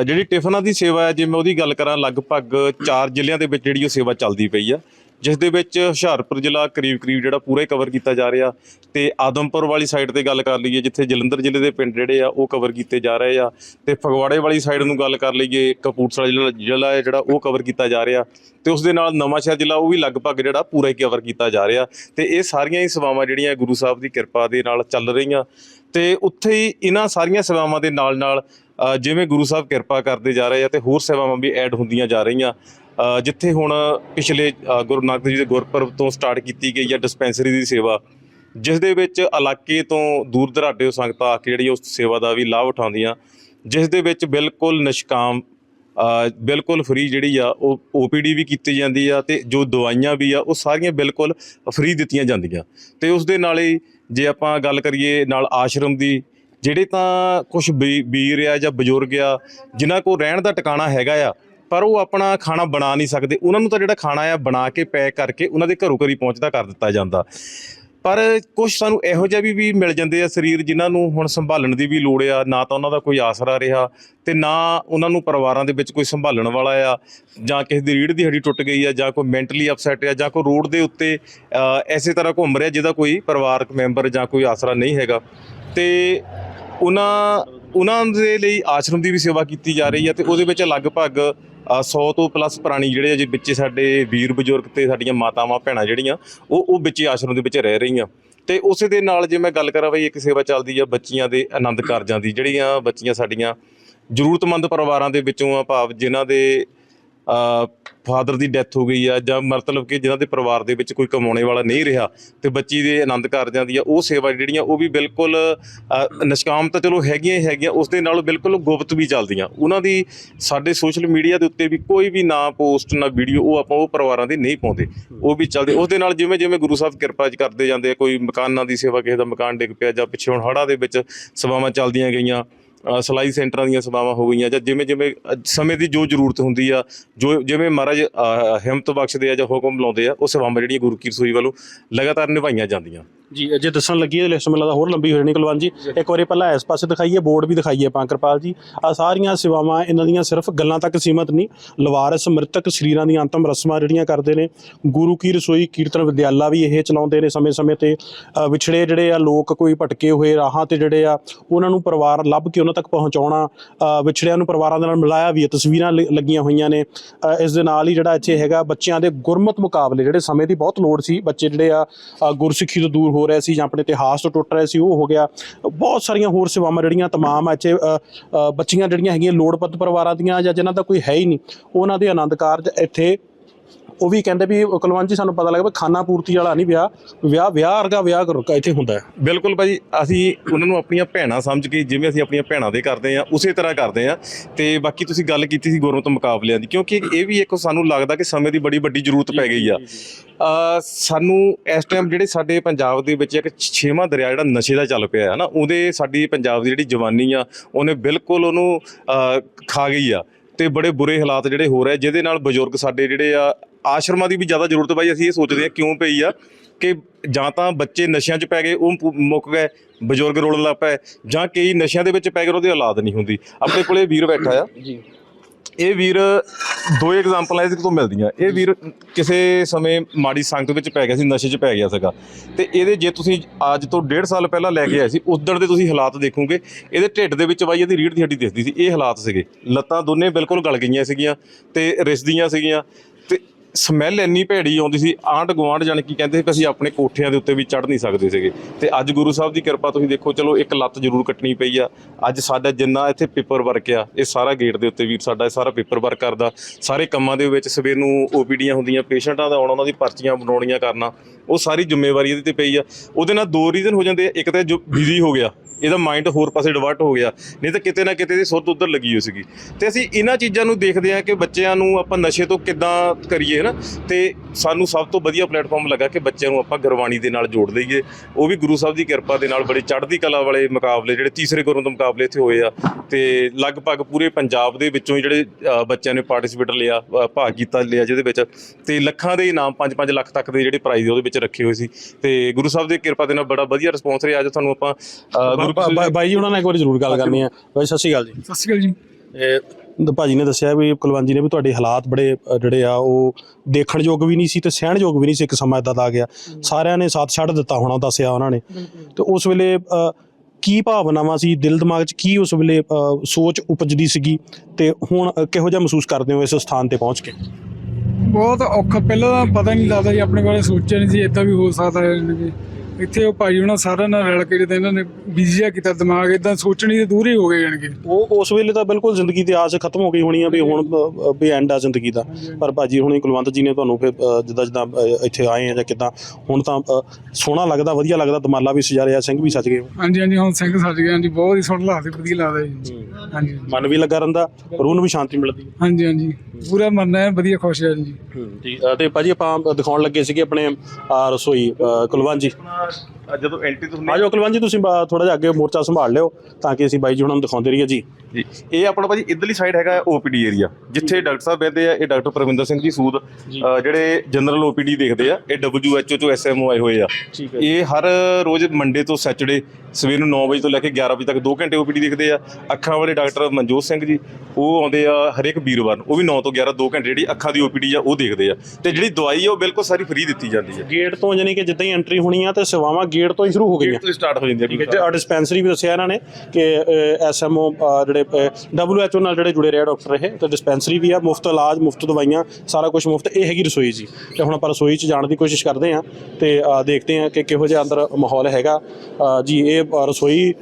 ਜਿਹੜੀ ਟਿਫਨਾਂ ਦੀ ਸੇਵਾ ਹੈ ਜੇ ਮੈਂ ਉਹਦੀ ਗੱਲ ਕਰਾਂ, ਲਗਭਗ 4 ਜ਼ਿਲ੍ਹਿਆਂ ਦੇ ਵਿੱਚ ਜਿਹੜੀ ਉਹ ਸੇਵਾ ਚੱਲਦੀ ਪਈ ਆ। ਜਿਸ ਦੇ ਵਿੱਚ ਹੁਸ਼ਿਆਰਪੁਰ ਜ਼ਿਲ੍ਹਾ ਕਰੀਬ ਕਰੀਬ ਜਿਹੜਾ ਪੂਰਾ ਹੀ ਕਵਰ ਕੀਤਾ ਜਾ ਰਿਹਾ ਤੇ ਆਦਮਪੁਰ ਵਾਲੀ ਸਾਈਡ ਤੇ ਗੱਲ ਕਰ ਲਈਏ, ਜਿੱਥੇ ਜਲੰਧਰ ਜ਼ਿਲ੍ਹੇ ਦੇ ਪਿੰਡ ਜਿਹੜੇ ਆ, ਉਹ ਕਵਰ ਕੀਤੇ ਜਾ ਰਹੇ ਆ ਤੇ ਫਗਵਾੜੇ ਵਾਲੀ ਸਾਈਡ ਨੂੰ ਗੱਲ ਕਰ ਲਈਏ, ਕਪੂਰਥਲਾ ਜ਼ਿਲ੍ਹਾ ਜ਼ਿਲ੍ਹਾ ਹੈ ਜਿਹੜਾ, ਉਹ ਕਵਰ ਕੀਤਾ ਜਾ ਰਿਹਾ ਤੇ ਉਸ ਦੇ ਨਾਲ ਨਵਾਂਸ਼ਹਿਰ ਜ਼ਿਲ੍ਹਾ, ਉਹ ਵੀ ਲਗਭਗ ਜਿਹੜਾ ਪੂਰਾ ਹੀ ਕਵਰ ਕੀਤਾ ਜਾ ਰਿਹਾ ਤੇ ਇਹ ਸਾਰੀਆਂ ਹੀ ਸੇਵਾਵਾਂ ਜਿਹੜੀਆਂ ਗੁਰੂ ਸਾਹਿਬ ਦੀ ਕਿਰਪਾ ਦੇ ਨਾਲ ਚੱਲ ਰਹੀਆਂ ਤੇ ਉੱਥੇ ਹੀ ਇਹਨਾਂ ਸਾਰੀਆਂ ਸੇਵਾਵਾਂ ਦੇ ਨਾਲ ਨਾਲ ਜਿਵੇਂ ਗੁਰੂ ਸਾਹਿਬ ਕਿਰਪਾ ਕਰਦੇ ਜਾ ਰਹੇ ਆ ਤੇ ਹੋਰ ਸੇਵਾਵਾਂ ਵੀ ਐਡ ਹੁੰਦੀਆਂ ਜਾ ਰਹੀਆਂ ਜਿੱਥੇ ਹੁਣ ਪਿਛਲੇ ਗੁਰੂ ਨਾਨਕ ਦੇਵ ਜੀ ਦੇ ਗੁਰਪੁਰਬ ਤੋਂ ਸਟਾਰਟ ਕੀਤੀ ਗਈ ਹੈ ਡਿਸਪੈਂਸਰੀ ਦੀ ਸੇਵਾ, ਜਿਸ ਦੇ ਵਿੱਚ ਇਲਾਕੇ ਤੋਂ ਦੂਰ ਦਰਾਡੇ ਸੰਗਤਾਂ ਆ ਕੇ ਜਿਹੜੀ ਉਸ ਸੇਵਾ ਦਾ ਵੀ ਲਾਭ ਉਠਾਉਂਦੀਆਂ, ਜਿਸ ਦੇ ਵਿੱਚ ਬਿਲਕੁਲ ਨਿਸ਼ਕਾਮ ਬਿਲਕੁਲ ਫ੍ਰੀ ਜਿਹੜੀ ਆ, ਉਹ ਓਪੀਡੀ ਵੀ ਕੀਤੀ ਜਾਂਦੀ ਆ ਤੇ ਜੋ ਦਵਾਈਆਂ ਵੀ ਆ, ਉਹ ਸਾਰੀਆਂ ਬਿਲਕੁਲ ਫ੍ਰੀ ਦਿੱਤੀਆਂ ਜਾਂਦੀਆਂ। ਤੇ ਉਸ ਦੇ ਨਾਲ ਹੀ ਜੇ ਆਪਾਂ ਗੱਲ ਕਰੀਏ ਨਾਲ ਆਸ਼ਰਮ ਦੀ, ਜਿਹੜੇ ਤਾਂ ਕੁਝ ਵੀਰ ਆ ਜਾਂ ਬਜ਼ੁਰਗ ਆ, ਜਿਨ੍ਹਾਂ ਕੋਲ ਰਹਿਣ ਦਾ ਟਿਕਾਣਾ ਹੈਗਾ ਆ ਪਰ ਉਹ ਆਪਣਾ ਖਾਣਾ ਬਣਾ ਨਹੀਂ ਸਕਦੇ। ਉਹਨਾਂ ਨੂੰ ਤਾਂ ਜਿਹੜਾ ਖਾਣਾ ਆ ਬਣਾ ਕੇ ਪੈਕ ਕਰਕੇ ਉਹਨਾਂ ਦੇ ਘਰੋਂ ਘਰੀ ਪਹੁੰਚਦਾ ਕਰ ਦਿੱਤਾ ਜਾਂਦਾ। ਪਰ ਕੁਝ ਸਾਨੂੰ ਇਹੋ ਜਿਹਾ ਵੀ ਵੀ ਮਿਲ ਜਾਂਦੇ ਆ ਸਰੀਰ ਜਿਨ੍ਹਾਂ ਨੂੰ ਹੁਣ ਸੰਭਾਲਣ ਦੀ ਵੀ ਲੋੜ ਆ। ਨਾ ਤਾਂ ਉਹਨਾਂ ਦਾ ਕੋਈ ਆਸਰਾ ਰਿਹਾ ਤੇ ਨਾ ਉਹਨਾਂ ਨੂੰ ਪਰਿਵਾਰਾਂ ਦੇ ਵਿੱਚ ਕੋਈ ਸੰਭਾਲਣ ਵਾਲਾ ਆ। ਜਾਂ ਕਿਸੇ ਦੀ ਰੀੜ੍ਹ ਦੀ ਹੱਡੀ ਟੁੱਟ ਗਈ ਆ ਜਾਂ ਕੋਈ ਮੈਂਟਲੀ ਅਪਸੈਟ ਆ ਜਾਂ ਕੋਈ ਰੋਡ ਦੇ ਉੱਤੇ ਅ, ਐਸੇ ਤਰ੍ਹਾਂ ਘੁੰਮ ਰਿਹਾ ਜਿਹਦਾ ਕੋਈ ਪਰਿਵਾਰਕ ਮੈਂਬਰ ਜਾਂ ਕੋਈ ਆਸਰਾ ਨਹੀਂ ਹੈਗਾ। ਤੇ ਉਹਨਾਂ ਉਹਨਾਂ ਦੇ ਲਈ ਆਸ਼ਰਮ ਦੀ ਵੀ ਸੇਵਾ ਕੀਤੀ ਜਾ ਰਹੀ ਹੈ ਤੇ ਉਹਦੇ ਵਿੱਚ ਲਗਭਗ 100 ਤੋਂ ਪਲੱਸ ਪੁਰਾਣੀ ਜਿਹੜੇ ਅਜੇ ਬੱਚੇ ਸਾਡੇ ਵੀਰ ਬਜ਼ੁਰਗ ਤੇ ਸਾਡੀਆਂ ਮਾਤਾਵਾਂ, ਭੈਣਾਂ ਜਿਹੜੀਆਂ, ਉਹ ਉਹ ਬੱਚੇ ਆਸ਼ਰਮ ਦੇ ਵਿੱਚ ਰਹਿ ਰਹੀਆਂ। ਤੇ ਉਸੇ ਦੇ ਨਾਲ ਜੇ ਮੈਂ ਗੱਲ ਕਰਾਂ ਬਈ ਇੱਕ ਸੇਵਾ ਚੱਲਦੀ ਆ ਬੱਚੀਆਂ ਦੇ ਆਨੰਦ ਕਾਰਜਾਂ ਦੀ, ਜਿਹੜੀਆਂ ਬੱਚੀਆਂ ਸਾਡੀਆਂ ਜ਼ਰੂਰਤਮੰਦ ਪਰਿਵਾਰਾਂ ਦੇ ਵਿੱਚੋਂ ਆ ਭਾਵ ਜਿਨ੍ਹਾਂ ਦੇ ਫਾਦਰ ਦੀ ਡੈਥ ਹੋ ਗਈ ਆ ਜਾਂ ਮਤਲਬ ਕਿ ਜਿਨ੍ਹਾਂ ਦੇ ਪਰਿਵਾਰ ਦੇ ਵਿੱਚ ਕੋਈ ਕਮਾਉਣੇ ਵਾਲਾ ਨਹੀਂ ਰਿਹਾ ਤੇ ਬੱਚੀ ਦੇ ਆਨੰਦ ਕਾਰਜਾਂ ਦੀ ਆ ਉਹ ਸੇਵਾ ਜਿਹੜੀਆਂ ਉਹ ਵੀ ਬਿਲਕੁਲ ਨਿਸ਼ਕਾਮ ਤਾਂ ਚਲੋ ਹੈਗੀਆਂ ਹੀ ਹੈਗੀਆਂ, ਉਸ ਦੇ ਨਾਲ ਬਿਲਕੁਲ ਗੁਪਤ ਵੀ ਚੱਲਦੀਆਂ। ਉਹਨਾਂ ਦੀ ਸਾਡੇ ਸੋਸ਼ਲ ਮੀਡੀਆ ਦੇ ਉੱਤੇ ਵੀ ਕੋਈ ਵੀ ਨਾ ਪੋਸਟ ਨਾ ਵੀਡੀਓ ਉਹ ਆਪਾਂ ਉਹ ਪਰਿਵਾਰਾਂ ਦੀ ਨਹੀਂ ਪਾਉਂਦੇ। ਉਹ ਵੀ ਚੱਲਦੇ, ਉਸ ਦੇ ਨਾਲ ਜਿਵੇਂ ਜਿਵੇਂ ਗੁਰੂ ਸਾਹਿਬ ਕਿਰਪਾ ਚ ਕਰਦੇ ਜਾਂਦੇ ਆ, ਕੋਈ ਮਕਾਨਾਂ ਦੀ ਸੇਵਾ ਕਿਸੇ ਦਾ ਮਕਾਨ ਡਿੱਗ ਪਿਆ ਜਾਂ ਪਿੱਛੇ ਹੁਣ ਹੜ੍ਹਾਂ ਦੇ ਵਿੱਚ ਸੇਵਾਵਾਂ ਚੱਲਦੀਆਂ ਗਈਆਂ। ਸਿਲਾਈ ਸੈਂਟਰਾਂ ਦੀਆਂ ਸੇਵਾਵਾਂ ਹੋ ਗਈਆਂ ਜਾਂ ਜਿਵੇਂ ਜਿਵੇਂ ਸਮੇਂ ਦੀ ਜੋ ਜ਼ਰੂਰਤ ਹੁੰਦੀ ਆ, ਜੋ ਜਿਵੇਂ ਮਹਾਰਾਜ ਹਿੰਮਤ ਬਖਸ਼ਦੇ ਆ ਜਾਂ ਹੁਕਮ ਲਾਉਂਦੇ ਆ, ਉਹ ਸੇਵਾਵਾਂ ਜਿਹੜੀਆਂ ਗੁਰੂ ਕੀ ਰਸੋਈ ਵੱਲੋਂ ਲਗਾਤਾਰ ਨਿਭਾਈਆਂ ਜਾਂਦੀਆਂ। ਜੀ ਜੇ ਦੱਸਣ ਲੱਗੀ ਲਿਸਟ ਮੈਨੂੰ ਲੱਗਦਾ ਹੋਰ ਲੰਬੀ ਹੋ ਜਾਣੀ ਕੁਲਵੰਤ ਜੀ। ਇੱਕ ਵਾਰੀ ਪਹਿਲਾਂ ਇਸ ਪਾਸੇ ਦਿਖਾਈਏ ਬੋਰਡ ਵੀ ਦਿਖਾਈਏ ਆਪਾਂ ਕਿਰਪਾਲ ਜੀ। ਆ ਸਾਰੀਆਂ ਸੇਵਾਵਾਂ ਇਹਨਾਂ ਦੀਆਂ ਸਿਰਫ ਗੱਲਾਂ ਤੱਕ ਸੀਮਤ ਨਹੀਂ ਲਵਾਰਸ ਮ੍ਰਿਤਕ ਸਰੀਰਾਂ ਦੀਆਂ ਅੰਤਮ ਰਸਮਾਂ ਜਿਹੜੀਆਂ ਕਰਦੇ ਨੇ ਗੁਰੂ ਕੀ ਰਸੋਈ ਕੀਰਤਨ ਵਿਦਿਆਲਾ ਵੀ ਇਹ ਚਲਾਉਂਦੇ ਨੇ ਸਮੇਂ-ਸਮੇਂ ਤੇ। ਵਿਛੜੇ ਜਿਹੜੇ ਆ ਲੋਕ ਕੋਈ ਭਟਕੇ ਹੋਏ ਰਾਹਾਂ ਤੇ ਜਿਹੜੇ ਆ ਉਹਨਾਂ ਨੂੰ ਪਰਿਵਾਰ ਲੱਭ ਕੇ ਉਹਨਾਂ ਤੱਕ ਪਹੁੰਚਾਉਣਾ ਵਿਛੜਿਆਂ ਨੂੰ ਪਰਿਵਾਰਾਂ ਦੇ ਨਾਲ ਮਿਲਾਇਆ ਵੀ ਹੈ ਤਸਵੀਰਾਂ ਲੱਗੀਆਂ ਹੋਈਆਂ ਨੇ। ਇਸ ਦੇ ਨਾਲ ਹੀ ਜਿਹੜਾ ਇੱਥੇ ਹੈਗਾ ਬੱਚਿਆਂ ਦੇ ਗੁਰਮਤ ਮੁਕਾਬਲੇ ਜਿਹੜੇ ਸਮੇਂ ਦੀ ਬਹੁਤ ਲੋੜ ਸੀ ਬੱਚੇ ਜਿਹੜੇ ਆ ਗੁਰਸਿੱਖੀ ਤੋਂ ਦੂਰ ਹੋ ਰਿਹਾ ਸੀ ਜਾਂ ਆਪਣੇ ਇਤਿਹਾਸ ਤੋਂ ਟੁੱਟ ਰਿਹਾ ਸੀ ਉਹ ਹੋ ਗਿਆ। ਬਹੁਤ ਸਾਰੀਆਂ ਹੋਰ ਸੇਵਾਵਾਂ ਜਿਹੜੀਆਂ ਤਮਾਮ ਇੱਥੇ ਅ, ਬੱਚੀਆਂ ਜਿਹੜੀਆਂ ਹੈਗੀਆਂ ਲੋੜਵੰਦ ਪਰਿਵਾਰਾਂ ਦੀਆਂ ਜਾਂ ਜਿਨ੍ਹਾਂ ਦਾ ਕੋਈ ਹੈ ਹੀ ਨਹੀਂ ਉਹਨਾਂ ਦੇ ਆਨੰਦ ਕਾਰਜ ਇੱਥੇ ਉਹ ਵੀ ਕਹਿੰਦੇ ਵੀ ਕੁਲਵੰਤ ਜੀ, ਸਾਨੂੰ ਪਤਾ ਲੱਗਾ ਵੀ ਖਾਣਾ ਪੂਰਤੀ ਵਾਲਾ ਨਹੀਂ ਵਿਆਹ ਵਿਆਹ ਵਿਆਹ ਵਰਗਾ ਵਿਆਹ ਕਰੋ ਇੱਥੇ ਹੁੰਦਾ ਹੈ। ਬਿਲਕੁਲ ਭਾਜੀ, ਅਸੀਂ ਉਹਨਾਂ ਨੂੰ ਆਪਣੀਆਂ ਭੈਣਾਂ ਸਮਝ ਕੇ, ਜਿਵੇਂ ਅਸੀਂ ਆਪਣੀਆਂ ਭੈਣਾਂ ਦੇ ਕਰਦੇ ਆ ਉਸੇ ਤਰ੍ਹਾਂ ਕਰਦੇ ਆ ਤੇ ਬਾਕੀ ਤੁਸੀਂ ਗੱਲ ਕੀਤੀ ਸੀ ਗੁਰਮਤ ਮੁਕਾਬਲਿਆਂ ਦੀ, ਕਿਉਂਕਿ ਇਹ ਵੀ ਇੱਕ ਸਾਨੂੰ ਲੱਗਦਾ ਕਿ ਸਮੇਂ ਦੀ ਬੜੀ ਵੱਡੀ ਜ਼ਰੂਰਤ ਪੈ ਗਈ ਆ। ਸਾਨੂੰ ਇਸ ਟਾਈਮ ਜਿਹੜੇ ਸਾਡੇ ਪੰਜਾਬ ਦੇ ਵਿੱਚ ਇੱਕ ਛੇਵਾਂ ਦਰਿਆ ਜਿਹੜਾ ਨਸ਼ੇ ਦਾ ਚੱਲ ਪਿਆ ਹੈ ਨਾ, ਉਹਦੇ ਸਾਡੀ ਪੰਜਾਬ ਦੀ ਜਿਹੜੀ ਜਵਾਨੀ ਆ, ਉਹਨੇ ਬਿਲਕੁਲ ਉਹਨੂੰ ਖਾ ਗਈ ਆ। ਤੇ ਬੜੇ ਬੁਰੇ ਹਾਲਾਤ ਜਿਹੜੇ ਹੋ ਰਹੇ ਜਿਹਦੇ ਨਾਲ ਬਜ਼ੁਰਗ ਸਾਡੇ ਜਿਹੜੇ ਆ ਆਸ਼ਰਮਾਂ ਦੀ ਵੀ ਜ਼ਿਆਦਾ ਜ਼ਰੂਰਤ ਬਾਈ ਅਸੀਂ ਇਹ ਸੋਚਦੇ ਹਾਂ ਕਿਉਂ ਪਈ ਆ ਕਿ ਜਾਂ ਤਾਂ ਬੱਚੇ ਨਸ਼ਿਆਂ 'ਚ ਪੈ ਗਏ ਉਹ ਮੁ- ਮੁੱਕ ਗਏ ਬਜ਼ੁਰਗ ਰੋਣ ਲੱਗ ਪਏ ਜਾਂ ਕਈ ਨਸ਼ਿਆਂ ਦੇ ਵਿੱਚ ਪੈ ਗਏ ਉਹਦੀ ਔਲਾਦ ਨਹੀਂ ਹੁੰਦੀ। ਆਪਣੇ ਕੋਲੇ ਵੀਰ ਬੈਠਾ ਆ। ਜੀ। ਇਹ ਵੀਰ ਦੋ ਐਗਜ਼ਾਮਪਲਾਂ ਇਹਦੇ ਤੋਂ ਮਿਲਦੀਆਂ। ਇਹ ਵੀਰ ਕਿਸੇ ਸਮੇਂ ਮਾੜੀ ਸੰਗਤ ਵਿੱਚ ਪੈ ਗਿਆ ਸੀ ਨਸ਼ੇ 'ਚ ਪੈ ਗਿਆ ਸੀਗਾ। ਤੇ ਇਹਦੇ ਜੇ ਤੁਸੀਂ ਅੱਜ ਤੋਂ ਡੇਢ ਸਾਲ ਪਹਿਲਾਂ ਲੈ ਕੇ ਆਏ ਸੀ ਉਦੋਂ ਦੇ ਤੁਸੀਂ ਹਾਲਾਤ ਦੇਖੋਗੇ ਇਹਦੇ ਢਿੱਡ ਦੇ ਵਿੱਚ ਬਾਈ ਇਹਦੀ ਰੀੜ੍ਹ ਦੀ ਹੱਡੀ ਦਿਸਦੀ ਸੀ। ਇਹ ਹਾਲਾਤ ਸੀਗੇ। ਲੱਤਾਂ ਦੋਨੇ ਬਿਲਕੁਲ ਗਲ ਗਈਆਂ ਸੀਗੀਆਂ ਤੇ ਰਿਸਦੀਆਂ ਸੀਗੀਆਂ। ਸਮੈਲ ਇੰਨੀ ਭੈੜੀ ਆਉਂਦੀ ਸੀ, ਆਂਢ ਗੁਆਂਢ ਜਾਣ ਕੀ ਕਹਿੰਦੇ ਸੀ ਕਿ ਅਸੀਂ ਆਪਣੇ ਕੋਠਿਆਂ ਦੇ ਉੱਤੇ ਵੀ ਚੜ੍ਹ ਨਹੀਂ ਸਕਦੇ ਸੀਗੇ। ਤੇ ਅੱਜ ਗੁਰੂ ਸਾਹਿਬ ਦੀ ਕਿਰਪਾ ਤੁਸੀਂ ਦੇਖੋ, ਚਲੋ ਇੱਕ ਲੱਤ ਜ਼ਰੂਰ ਕੱਟਣੀ ਪਈ ਆ। ਅੱਜ ਸਾਡਾ ਜਿੰਨਾ ਇੱਥੇ ਪੇਪਰ ਵਰਕ ਆ, ਇਹ ਸਾਰਾ ਗੇਟ ਦੇ ਉੱਤੇ ਵੀਰ ਸਾਡਾ, ਇਹ ਸਾਰਾ ਪੇਪਰ ਵਰਕ ਕਰਦਾ। ਸਾਰੇ ਕੰਮਾਂ ਦੇ ਵਿੱਚ ਸਵੇਰ ਨੂੰ ਓਪੀਡੀਆਂ ਹੁੰਦੀਆਂ, ਪੇਸ਼ੈਂਟਾਂ ਦਾ ਆਉਣਾ, ਉਹਨਾਂ ਦੀ ਪਰਚੀਆਂ ਬਣਾਉਣੀਆਂ ਕਰਨਾ, ਉਹ ਸਾਰੀ ਜ਼ਿੰਮੇਵਾਰੀ ਇਹਦੇ ਤੇ ਪਈ ਆ। ਉਹਦੇ ਨਾਲ ਦੋ ਰੀਜ਼ਨ ਹੋ ਜਾਂਦੇ ਆ, ਇੱਕ ਤਾਂ ਜੋ ਬਿਜ਼ੀ ਹੋ ਗਿਆ ਇਹਦਾ ਮਾਈਂਡ ਹੋਰ ਪਾਸੇ ਡਿਵਰਟ ਹੋ ਗਿਆ। ਨਹੀਂ ਤਾਂ ਕਿਤੇ ਨਾ ਕਿਤੇ ਇਹਦੀ ਸੁਰਤ ਉਧਰ ਲੱਗੀ ਹੋਈ ਸੀਗੀ। ਤੇ ਅਸੀਂ ਇਹਨਾਂ ਚੀਜ਼ਾਂ ਨੂੰ ਦੇਖਦੇ ਹਾਂ ਕਿ ਬੱਚਿਆਂ ਨੂੰ ਆਪਾਂ ਨਸ਼ੇ ਤੋਂ ਕਿੱਦਾਂ ਕਰੀਏ ਨਾ ਤੇ ਸਾਨੂੰ ਸਭ ਤੋਂ ਵਧੀਆ ਪਲੇਟਫਾਰਮ ਲੱਗਾ ਕਿ ਬੱਚਿਆਂ ਨੂੰ ਆਪਾਂ ਗੁਰਬਾਣੀ ਦੇ ਨਾਲ ਜੋੜ ਦਈਏ। ਉਹ ਵੀ ਗੁਰੂ ਸਾਹਿਬ ਦੀ ਕਿਰਪਾ ਦੇ ਨਾਲ ਬੜੇ ਚੜ੍ਹਦੀ ਕਲਾ ਵਾਲੇ ਮੁਕਾਬਲੇ, ਜਿਹੜੇ ਤੀਸਰੇ ਗੁਰੂ ਦੇ ਮੁਕਾਬਲੇ ਇੱਥੇ ਹੋਏ ਆ। ਤੇ ਲਗਭਗ ਪੂਰੇ ਪੰਜਾਬ ਦੇ ਵਿੱਚੋਂ ਹੀ ਜਿਹੜੇ ਬੱਚਿਆਂ ਨੇ ਪਾਰਟਿਸਿਪੇਟ ਲਿਆ ਭਾਗ ਕੀਤਾ ਲਿਆ ਜਿਹਦੇ ਵਿੱਚ। ਤੇ ਲੱਖਾਂ ਦੇ ਇਨਾਮ 5-5 ਲੱਖ ਤੱਕ ਦੇ ਜਿਹੜੇ ਪ੍ਰਾਈਜ਼ ਉਹਦੇ ਵਿੱਚ ਰੱਖੇ ਹੋਏ ਸੀ। ਤੇ ਗੁਰੂ ਸਾਹਿਬ ਦੀ ਕਿਰਪਾ ਦੇ ਨਾਲ ਬੜਾ ਵਧੀਆ ਰਿਸਪੌਂਸ ਰਿਹਾ। ਅੱਜ ਤੁਹਾਨੂੰ ਆਪਾਂ ਅ, ਗੁਰੂ ਬਾ- ਬਾ- ਬਾਈ ਜੀ ਉਹਨਾਂ ਨਾਲ ਇੱਕ ਵਾਰੀ ਜ਼ਰੂਰ ਗੱਲ ਕਰਨੀ ਹੈ ਬਾਈ ਸਤਿ ਸ਼੍ਰੀ ਅਕਾਲ ਜੀ। ਸਤਿ ਸ਼੍ਰੀ ਅਕਾਲ ਜੀ। ਇਹ ਭਾਜੀ ਨੇ ਦੱਸਿਆ ਵੀ ਕੁਲਵੰਤ ਜੀ ਨੇ ਵੀ ਤੁਹਾਡੇ ਹਾਲਾਤ ਬੜੇ ਜਿਹੜੇ ਆ ਉਹ ਦੇਖਣ ਯੋਗ ਵੀ ਨਹੀਂ ਸੀ ਤੇ ਸਹਿਣ ਯੋਗ ਵੀ ਨਹੀਂ ਸੀ ਇੱਕ ਸਮਾਂ ਇਦਾਂ ਦਾ ਆ ਗਿਆ। ਸਾਰਿਆਂ ਨੇ ਸਾਥ ਛੱਡ ਦਿੱਤਾ ਹੋਣਾ ਦੱਸਿਆ ਉਹਨਾਂ ਨੇ। ਤੇ ਉਸ ਵੇਲੇ ਕੀ ਭਾਵਨਾਵਾਂ ਸੀ ਦਿਲ ਦਿਮਾਗ 'ਚ? ਕੀ ਉਸ ਵੇਲੇ ਸੋਚ ਉਪਜਦੀ ਸੀਗੀ? ਤੇ ਹੁਣ ਕਿਹੋ ਜਿਹਾ ਮਹਿਸੂਸ ਕਰਦੇ ਹੋ ਇਸ ਸਥਾਨ ਤੇ ਪਹੁੰਚ ਕੇ? ਬਹੁਤ ਔਖਾ। ਪਹਿਲਾਂ ਪਤਾ ਨਹੀਂ ਲੱਗਦਾ ਜੀ ਆਪਣੇ ਬਾਰੇ ਸੋਚਿਆ ਨਹੀਂ ਸੀ ਇਦਾਂ ਵੀ ਹੋ ਸਕਦਾ ਹੈ। ਕਿ ਇੱਥੇ ਉਹ ਭਾਈ ਉਹਨਾਂ ਸਾਰਿਆਂ ਨਾਲ ਰਲ ਕੇ ਜਦੋਂ ਇਹਨਾਂ ਨੇ ਬਿਜ਼ੀ ਜਿਹਾ ਕੀਤਾ ਦਿਮਾਗ ਇਦਾਂ ਸੋਚਣੀ ਤੇ ਦੂਰ ਹੀ ਹੋ ਗਏ ਜਾਣੀ ਕਿ ਉਹ ਉਸ ਵੇਲੇ ਤਾਂ ਬਿਲਕੁਲ ਜ਼ਿੰਦਗੀ ਦੀ ਆਸ ਖਤਮ ਹੋ ਗਈ ਹੋਣੀ ਆ ਵੀ ਹੁਣ ਅ, ਵੀ ਐਂਡ ਆ ਜ਼ਿੰਦਗੀ ਦਾ। ਪਰ ਭਾਜੀ ਹੁਣੀ ਕੁਲਵੰਤ ਜੀ ਨੇ ਤੁਹਾਨੂੰ ਫਿਰ ਅ, ਜਿੱਦਾਂ ਜਿੱਦਾਂ ਅ, ਇੱਥੇ ਆਏ ਆ ਜਾਂ ਕਿਦਾਂ ਹੁਣ ਤਾਂ ਅ, ਸੋਹਣਾ ਲੱਗਦਾ ਵਧੀਆ ਲੱਗਦਾ ਦਮਾਲਾ ਵੀ ਸਜਾ ਰਿਹਾ ਸਿੰਘ ਵੀ ਸਜ ਗਏ। ਹਾਂਜੀ ਹਾਂਜੀ ਹੁਣ ਸਿੰਘ ਸੱਜ ਗਏ ਹਾਂਜੀ ਬਹੁਤ ਹੀ ਸੋਹਣਾ ਲੱਗਦਾ ਵਧੀਆ ਲੱਗਦਾ ਜੀ। ਹਾਂਜੀ ਮਨ ਵੀ ਲੱਗਾ ਰਹਿੰਦਾ ਰੂਹ ਨੂੰ ਵੀ ਸ਼ਾਂਤੀ ਮਿਲਦੀ ਹਾਂਜੀ ਹਾਂਜੀ। ਪੂਰਾ ਮਨ ਹੈ ਵਧੀਆ ਖੁਸ਼ ਹੈ ਜੀ। ਜੀ ਅ, ਤੇ ਭਾਜੀ ਆਪਾਂ ਦਿਖਾਉਣ ਲੱਗੇ ਸੀਗੇ ਆਪਣੇ ਅ, ਰਸੋਈ ਅ, ਕੁਲਵੰਤ ਜੀ। ਅ, ਜਦੋਂ ਐਂਟਰੀ ਤੋਂ ਆਜੋ ਕੁਲਵੰਤ ਜੀ ਤੁਸੀਂ ਥੋੜਾ ਜਿਹਾ ਅੱਗੇ ਮੋਰਚਾ ਸੰਭਾਲ ਲਿਓ ਤਾਂ ਕਿ ਅਸੀਂ ਬਾਈ ਜੀ ਹੁਣਾਂ ਨੂੰ ਦਿਖਾਉਂਦੇ ਰਹੀਏ ਜੀ। ਜੀ। ਇਹ ਆਪਣਾ ਭਾਜੀ ਇਧਰਲੀ ਸਾਈਡ ਹੈਗਾ ਓਪੀਡੀ ਏਰੀਆ ਜਿੱਥੇ ਡਾਕਟਰ ਸਾਹਿਬ ਬੈਠਦੇ ਆ ਇਹ ਡਾਕਟਰ ਪ੍ਰਵਿੰਦਰ ਸਿੰਘ ਜੀ ਸੂਦ ਜਿਹੜੇ ਜਨਰਲ ਓਪੀਡੀ ਦੇਖਦੇ ਆ ਇਹ ਡਬਲਯੂਐਚਓ ਤੋਂ ਐਸਐਮਓ ਆਏ ਹੋਏ ਆ। ਠੀਕ ਇਹ ਹਰ ਰੋਜ਼ ਮੰਡੇ ਤੋਂ ਸੈਚਰਡੇ ਸਵੇਰ ਨੂੰ 9 ਵਜੇ ਤੋਂ ਲੈ ਕੇ 11 ਵਜੇ ਤੱਕ 2 ਘੰਟੇ ਓਪੀਡੀ ਦੇਖਦੇ ਆ। ਅੱਖਾਂ ਵਾਲੇ ਡਾਕਟਰ ਮਨਜੋਤ ਸਿੰਘ ਜੀ ਉਹ ਆਉਂਦੇ ਆ ਹਰੇਕ ਵੀਰਵਾਰ ਨੂੰ ਉਹ ਵੀ 9 ਤੋਂ 11 2 ਘੰਟੇ ਜਿਹੜੀ ਅੱਖਾਂ ਦੀ ਓਪੀਡੀ ਆ ਉਹ ਦੇਖਦੇ ਆ। ਤੇ ਜਿਹੜੀ ਦਵਾਈ ਆ ਉਹ ਬਿਲਕੁਲ ਸਾਰੀ ਫ੍ਰੀ ਦਿੱਤੀ ਜਾਂਦੀ ਹੈ ਗੇਟ ਤੋਂ ਯਾਨੀ ਕਿ ਜਿੱਦਾਂ ਹੀ ਐਂਟਰੀ ਹੋਣੀ ਆ ਤੇ ਸੇਵਾਵਾਂ ਗੇਟ ਤੋਂ ਹੀ ਸ਼ੁਰੂ ਹੋ ਗਈਆਂ ਤੋਂ ਸਟਾਰਟ ਹੋ। ਜਾਂਦੀ ਠੀਕ ਹੈ ਹੈ ਤੇ ਡਿਸਪੈਂਸਰੀ ਵੀ ਦੱਸਿਆ ਇਹਨਾਂ ਨੇ ਕਿ ਐਸਐਮਓ ਜਿਹੜੇ ਡਬਲਯੂਐਚਓ ਨਾਲ ਜਿਹੜੇ ਜੁੜੇ ਰਹੇ ਡਾਕਟਰ ਇਹ ਤੇ ਡਿਸਪੈਂਸਰੀ ਵੀ ਆ ਮੁਫਤ ਇਲਾਜ ਮੁਫਤ ਦਵਾਈਆਂ ਸਾਰਾ ਕੁਝ ਮੁਫਤ ਇਹ ਹੈਗੀ ਰਸੋਈ ਜੀ। ਤੇ ਹੁਣ ਆਪਾਂ ਰਸੋਈ 'ਚ ਜਾਣ ਦੀ ਕੋਸ਼ਿਸ਼ ਕਰਦੇ ਹਾਂ ਤੇ ਦੇਖਦੇ ਹਾਂ ਕਿ ਕਿਹੋ ਜਿਹਾ ਅੰਦਰ ਮਾਹੌਲ ਹੈਗਾ। ਜੀ ਇਹ ਰਸੋਈ